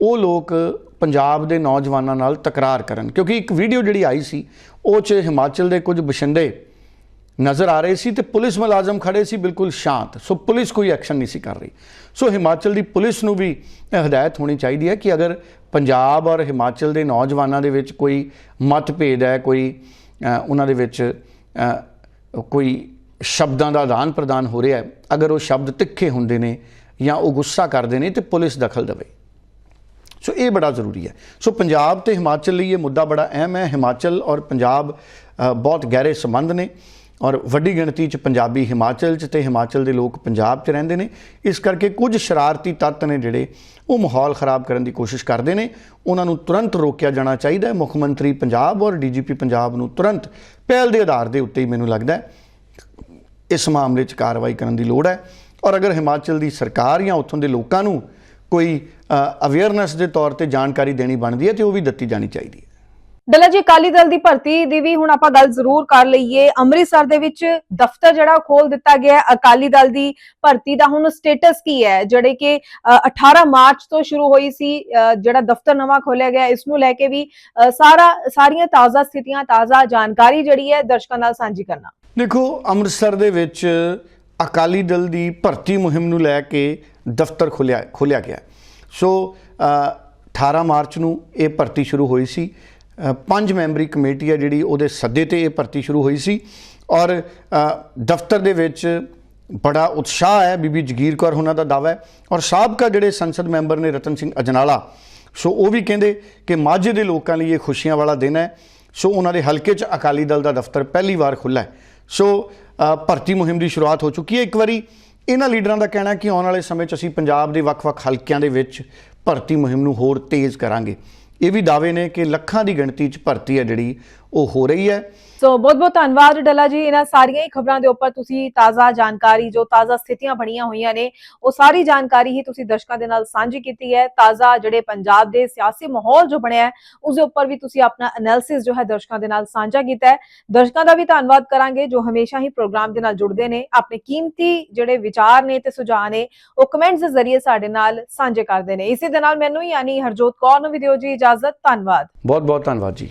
ਉਹ ਲੋਕ ਪੰਜਾਬ ਦੇ ਨੌਜਵਾਨਾਂ ਨਾਲ ਤਕਰਾਰ ਕਰਨ। ਕਿਉਂਕਿ ਇੱਕ ਵੀਡੀਓ ਜਿਹੜੀ ਆਈ ਸੀ, ਉਹ 'ਚ ਹਿਮਾਚਲ ਦੇ ਕੁਝ ਬਸ਼ਿੰਦੇ ਨਜ਼ਰ ਆ ਰਹੇ ਸੀ ਤੇ ਪੁਲਿਸ ਮੁਲਾਜ਼ਮ ਖੜੇ ਸੀ ਬਿਲਕੁਲ ਸ਼ਾਂਤ। ਸੋ ਪੁਲਿਸ ਕੋਈ ਐਕਸ਼ਨ ਨਹੀਂ ਸੀ ਕਰ ਰਹੀ। ਸੋ ਹਿਮਾਚਲ ਦੀ ਪੁਲਿਸ ਨੂੰ ਵੀ ਹਦਾਇਤ ਹੋਣੀ ਚਾਹੀਦੀ ਹੈ ਕਿ ਅਗਰ ਪੰਜਾਬ ਔਰ ਹਿਮਾਚਲ ਦੇ ਨੌਜਵਾਨਾਂ ਦੇ ਵਿੱਚ ਕੋਈ ਮਤਭੇਦ ਹੈ, ਕੋਈ ਉਹਨਾਂ ਦੇ ਵਿੱਚ ਕੋਈ ਸ਼ਬਦਾਂ ਦਾ ਆਦਾਨ ਪ੍ਰਦਾਨ ਹੋ ਰਿਹਾ ਹੈ, ਅਗਰ ਉਹ ਸ਼ਬਦ ਤਿੱਖੇ ਹੁੰਦੇ ਨੇ ਜਾਂ ਉਹ ਗੁੱਸਾ ਕਰਦੇ ਨੇ ਤੇ ਪੁਲਿਸ ਦਖਲ ਦੇਵੇ। ਸੋ ਇਹ ਬੜਾ ਜ਼ਰੂਰੀ ਹੈ। ਸੋ ਪੰਜਾਬ ਤੇ ਹਿਮਾਚਲ ਲਈ ਇਹ ਮੁੱਦਾ ਬੜਾ ਅਹਿਮ ਹੈ। ਹਿਮਾਚਲ ਔਰ ਪੰਜਾਬ ਬਹੁਤ ਗਹਿਰੇ ਸੰਬੰਧ ਨੇ ਔਰ ਵੱਡੀ ਗਿਣਤੀ 'ਚ ਪੰਜਾਬੀ ਹਿਮਾਚਲ 'ਚ ਤੇ ਹਿਮਾਚਲ ਦੇ ਲੋਕ ਪੰਜਾਬ 'ਚ ਰਹਿੰਦੇ ਨੇ। ਇਸ ਕਰਕੇ ਕੁਝ ਸ਼ਰਾਰਤੀ ਤੱਤ ਨੇ ਜਿਹੜੇ ਉਹ ਮਾਹੌਲ ਖਰਾਬ ਕਰਨ ਦੀ ਕੋਸ਼ਿਸ਼ ਕਰਦੇ ਨੇ। ਉਹਨਾਂ ਨੂੰ ਤੁਰੰਤ ਰੋਕਿਆ ਜਾਣਾ ਚਾਹੀਦਾ ਹੈ। ਮੁੱਖ ਮੰਤਰੀ ਪੰਜਾਬ ਔਰ ਡੀਜੀਪੀ ਪੰਜਾਬ ਨੂੰ ਤੁਰੰਤ ਪਹਿਲ ਦੇ ਆਧਾਰ ਦੇ ਉੱਤੇ ਹੀ ਮੈਨੂੰ ਲੱਗਦਾ ਹੈ, ਇਸ ਮਾਮਲੇ 'ਚ ਕਾਰਵਾਈ ਕਰਨ ਦੀ ਲੋੜ ਹੈ। ਔਰ ਅਗਰ ਹਿਮਾਚਲ ਦੀ ਸਰਕਾਰ ਜਾਂ ਉੱਥੋਂ ਦੇ ਲੋਕਾਂ ਨੂੰ ਕੋਈ ਅਵੇਅਰਨੈਸ ਦੇ ਤੌਰ ਤੇ ਜਾਣਕਾਰੀ ਦੇਣੀ ਬਣਦੀ ਹੈ, ਤੇ ਉਹ ਵੀ ਦਿੱਤੀ ਜਾਣੀ ਚਾਹੀਦੀ ਹੈ। ਡੱਲਾ ਜੀ ਅਕਾਲੀ ਦਲ ਦੀ ਭਰਤੀ ਦੀ ਵੀ ਹੁਣ ਆਪਾਂ ਗੱਲ ਜ਼ਰੂਰ ਕਰ ਲਈਏ। ਅੰਮ੍ਰਿਤਸਰ ਦੇ ਵਿੱਚ ਦਫ਼ਤਰ ਜਿਹੜਾ ਖੋਲ ਦਿੱਤਾ ਗਿਆ ਅਕਾਲੀ ਦਲ ਦੀ ਭਰਤੀ ਦਾ ਹੁਣ ਸਟੇਟਸ ਕੀ ਹੈ? ਜਿਹੜੇ ਕਿ 18 ਮਾਰਚ ਤੋਂ ਸ਼ੁਰੂ ਹੋਈ ਸੀ ਜਿਹੜਾ ਦਫ਼ਤਰ ਨਵਾਂ ਖੋਲਿਆ ਗਿਆ ਇਸ ਨੂੰ ਲੈ ਕੇ ਵੀ ਸਾਰਾ ਸਾਰੀਆਂ ਤਾਜ਼ਾ ਸਥਿਤੀਆਂ ਤਾਜ਼ਾ ਜਾਣਕਾਰੀ ਜਿਹੜੀ ਹੈ ਦਰਸ਼ਕਾਂ ਨਾਲ ਸਾਂਝੀ ਕਰਨਾ। ਦੇਖੋ ਅੰਮ੍ਰਿਤਸਰ ਦੇ ਵਿੱਚ ਅਕਾਲੀ ਦਲ ਦੀ ਭਰਤੀ ਮੁਹਿੰਮ ਨੂੰ ਲੈ ਕੇ ਦਫ਼ਤਰ ਖੋਲਿਆ ਖੋਲਿਆ ਗਿਆ। ਸੋ ਅ, 18 ਮਾਰਚ ਨੂੰ ਇਹ ਭਰਤੀ ਸ਼ੁਰੂ ਹੋਈ ਸੀ। ਪੰਜ ਮੈਂਬਰੀ ਕਮੇਟੀ ਹੈ ਜਿਹੜੀ ਉਹਦੇ ਸੱਦੇ ਤੇ ਇਹ ਭਰਤੀ ਸ਼ੁਰੂ ਹੋਈ ਸੀ। ਔਰ ਦਫ਼ਤਰ ਦੇ ਵਿੱਚ ਬੜਾ ਉਤਸ਼ਾਹ ਹੈ, ਬੀਬੀ ਜਗੀਰ ਕੌਰ ਉਹਨਾਂ ਦਾ ਦਾਵਾ ਹੈ। ਔਰ ਸਾਬਕਾ ਜਿਹੜੇ ਸੰਸਦ ਮੈਂਬਰ ਨੇ ਰਤਨ ਸਿੰਘ ਅਜਨਾਲਾ, ਸੋ ਉਹ ਵੀ ਕਹਿੰਦੇ ਕਿ ਮਾਝੇ ਦੇ ਲੋਕਾਂ ਲਈ ਇਹ ਖੁਸ਼ੀਆਂ ਵਾਲਾ ਦਿਨ ਹੈ। ਸੋ ਉਹਨਾਂ ਦੇ ਹਲਕੇ 'ਚ ਅਕਾਲੀ ਦਲ ਦਾ ਦਫ਼ਤਰ ਪਹਿਲੀ ਵਾਰ ਖੁੱਲ੍ਹਾ ਹੈ। ਸੋ ਭਰਤੀ ਮੁਹਿੰਮ ਦੀ ਸ਼ੁਰੂਆਤ ਹੋ ਚੁੱਕੀ ਹੈ ਇੱਕ ਵਾਰੀ। ਇਹਨਾਂ ਲੀਡਰਾਂ ਦਾ ਕਹਿਣਾ ਕਿ ਆਉਣ ਵਾਲੇ ਸਮੇਂ 'ਚ ਅਸੀਂ ਪੰਜਾਬ ਦੇ ਵੱਖ-ਵੱਖ ਹਲਕਿਆਂ ਦੇ ਵਿੱਚ ਭਰਤੀ ਮੁਹਿੰਮ ਨੂੰ ਹੋਰ ਤੇਜ਼ ਕਰਾਂਗੇ। ਇਹ ਵੀ ਦਾਅਵੇ ਨੇ ਕਿ ਲੱਖਾਂ ਦੀ ਗਿਣਤੀ 'ਚ ਭਰਤੀ ਹੈ ਜਿਹੜੀ ਉਹ ਹੋ ਰਹੀ ਹੈ। ਸੋ ਬਹੁਤ ਬਹੁਤ ਧੰਨਵਾਦ ਡੱਲਾ ਜੀ ਇਹਨਾਂ ਸਾਰੀਆਂ ਹੀ ਖਬਰਾਂ ਦੇ ਉੱਪਰ ਤੁਸੀਂ ਤਾਜ਼ਾ ਜਾਣਕਾਰੀ ਜੋ ਤਾਜ਼ਾ ਸਥਿਤੀਆਂ ਬਣੀਆਂ ਹੋਈਆਂ ਨੇ ਉਹ ਸਾਰੀ ਜਾਣਕਾਰੀ ਹੀ ਤੁਸੀਂ ਦਰਸ਼ਕਾਂ ਦੇ ਨਾਲ ਸਾਂਝੀ ਕੀਤੀ ਹੈ। ਤਾਜ਼ਾ ਜਿਹੜੇ ਪੰਜਾਬ ਦੇ ਸਿਆਸੀ ਮਾਹੌਲ ਜੋ ਬਣਿਆ ਹੈ ਉਸ ਦੇ ਉੱਪਰ ਵੀ ਤੁਸੀਂ ਆਪਣਾ ਐਨਾਲਿਸਿਸ ਜੋ ਹੈ ਦਰਸ਼ਕਾਂ ਦੇ ਨਾਲ ਸਾਂਝਾ ਕੀਤਾ ਹੈ। ਦਰਸ਼ਕਾਂ ਦਾ ਵੀ ਧੰਨਵਾਦ ਕਰਾਂਗੇ ਜੋ ਹਮੇਸ਼ਾ ਹੀ ਪ੍ਰੋਗਰਾਮ ਦੇ ਨਾਲ ਜੁੜਦੇ ਨੇ ਆਪਣੇ ਕੀਮਤੀ ਜਿਹੜੇ ਵਿਚਾਰ ਨੇ ਤੇ ਸੁਝਾਅ ਨੇ ਉਹ ਕਮੈਂਟਸ ਦੇ ਜ਼ਰੀਏ ਸਾਡੇ ਨਾਲ ਸਾਂਝੇ ਕਰਦੇ ਨੇ। ਇਸੇ ਦੇ ਨਾਲ ਮੈਨੂੰ ਯਾਨੀ ਹਰਜੋਤ ਕੌਰ ਨੂੰ ਵੀ ਦਿਓ ਜੀ ਇਜਾਜ਼ਤ। ਧੰਨਵਾਦ। ਬਹੁਤ ਬਹੁਤ ਧੰਨਵਾਦ ਜੀ।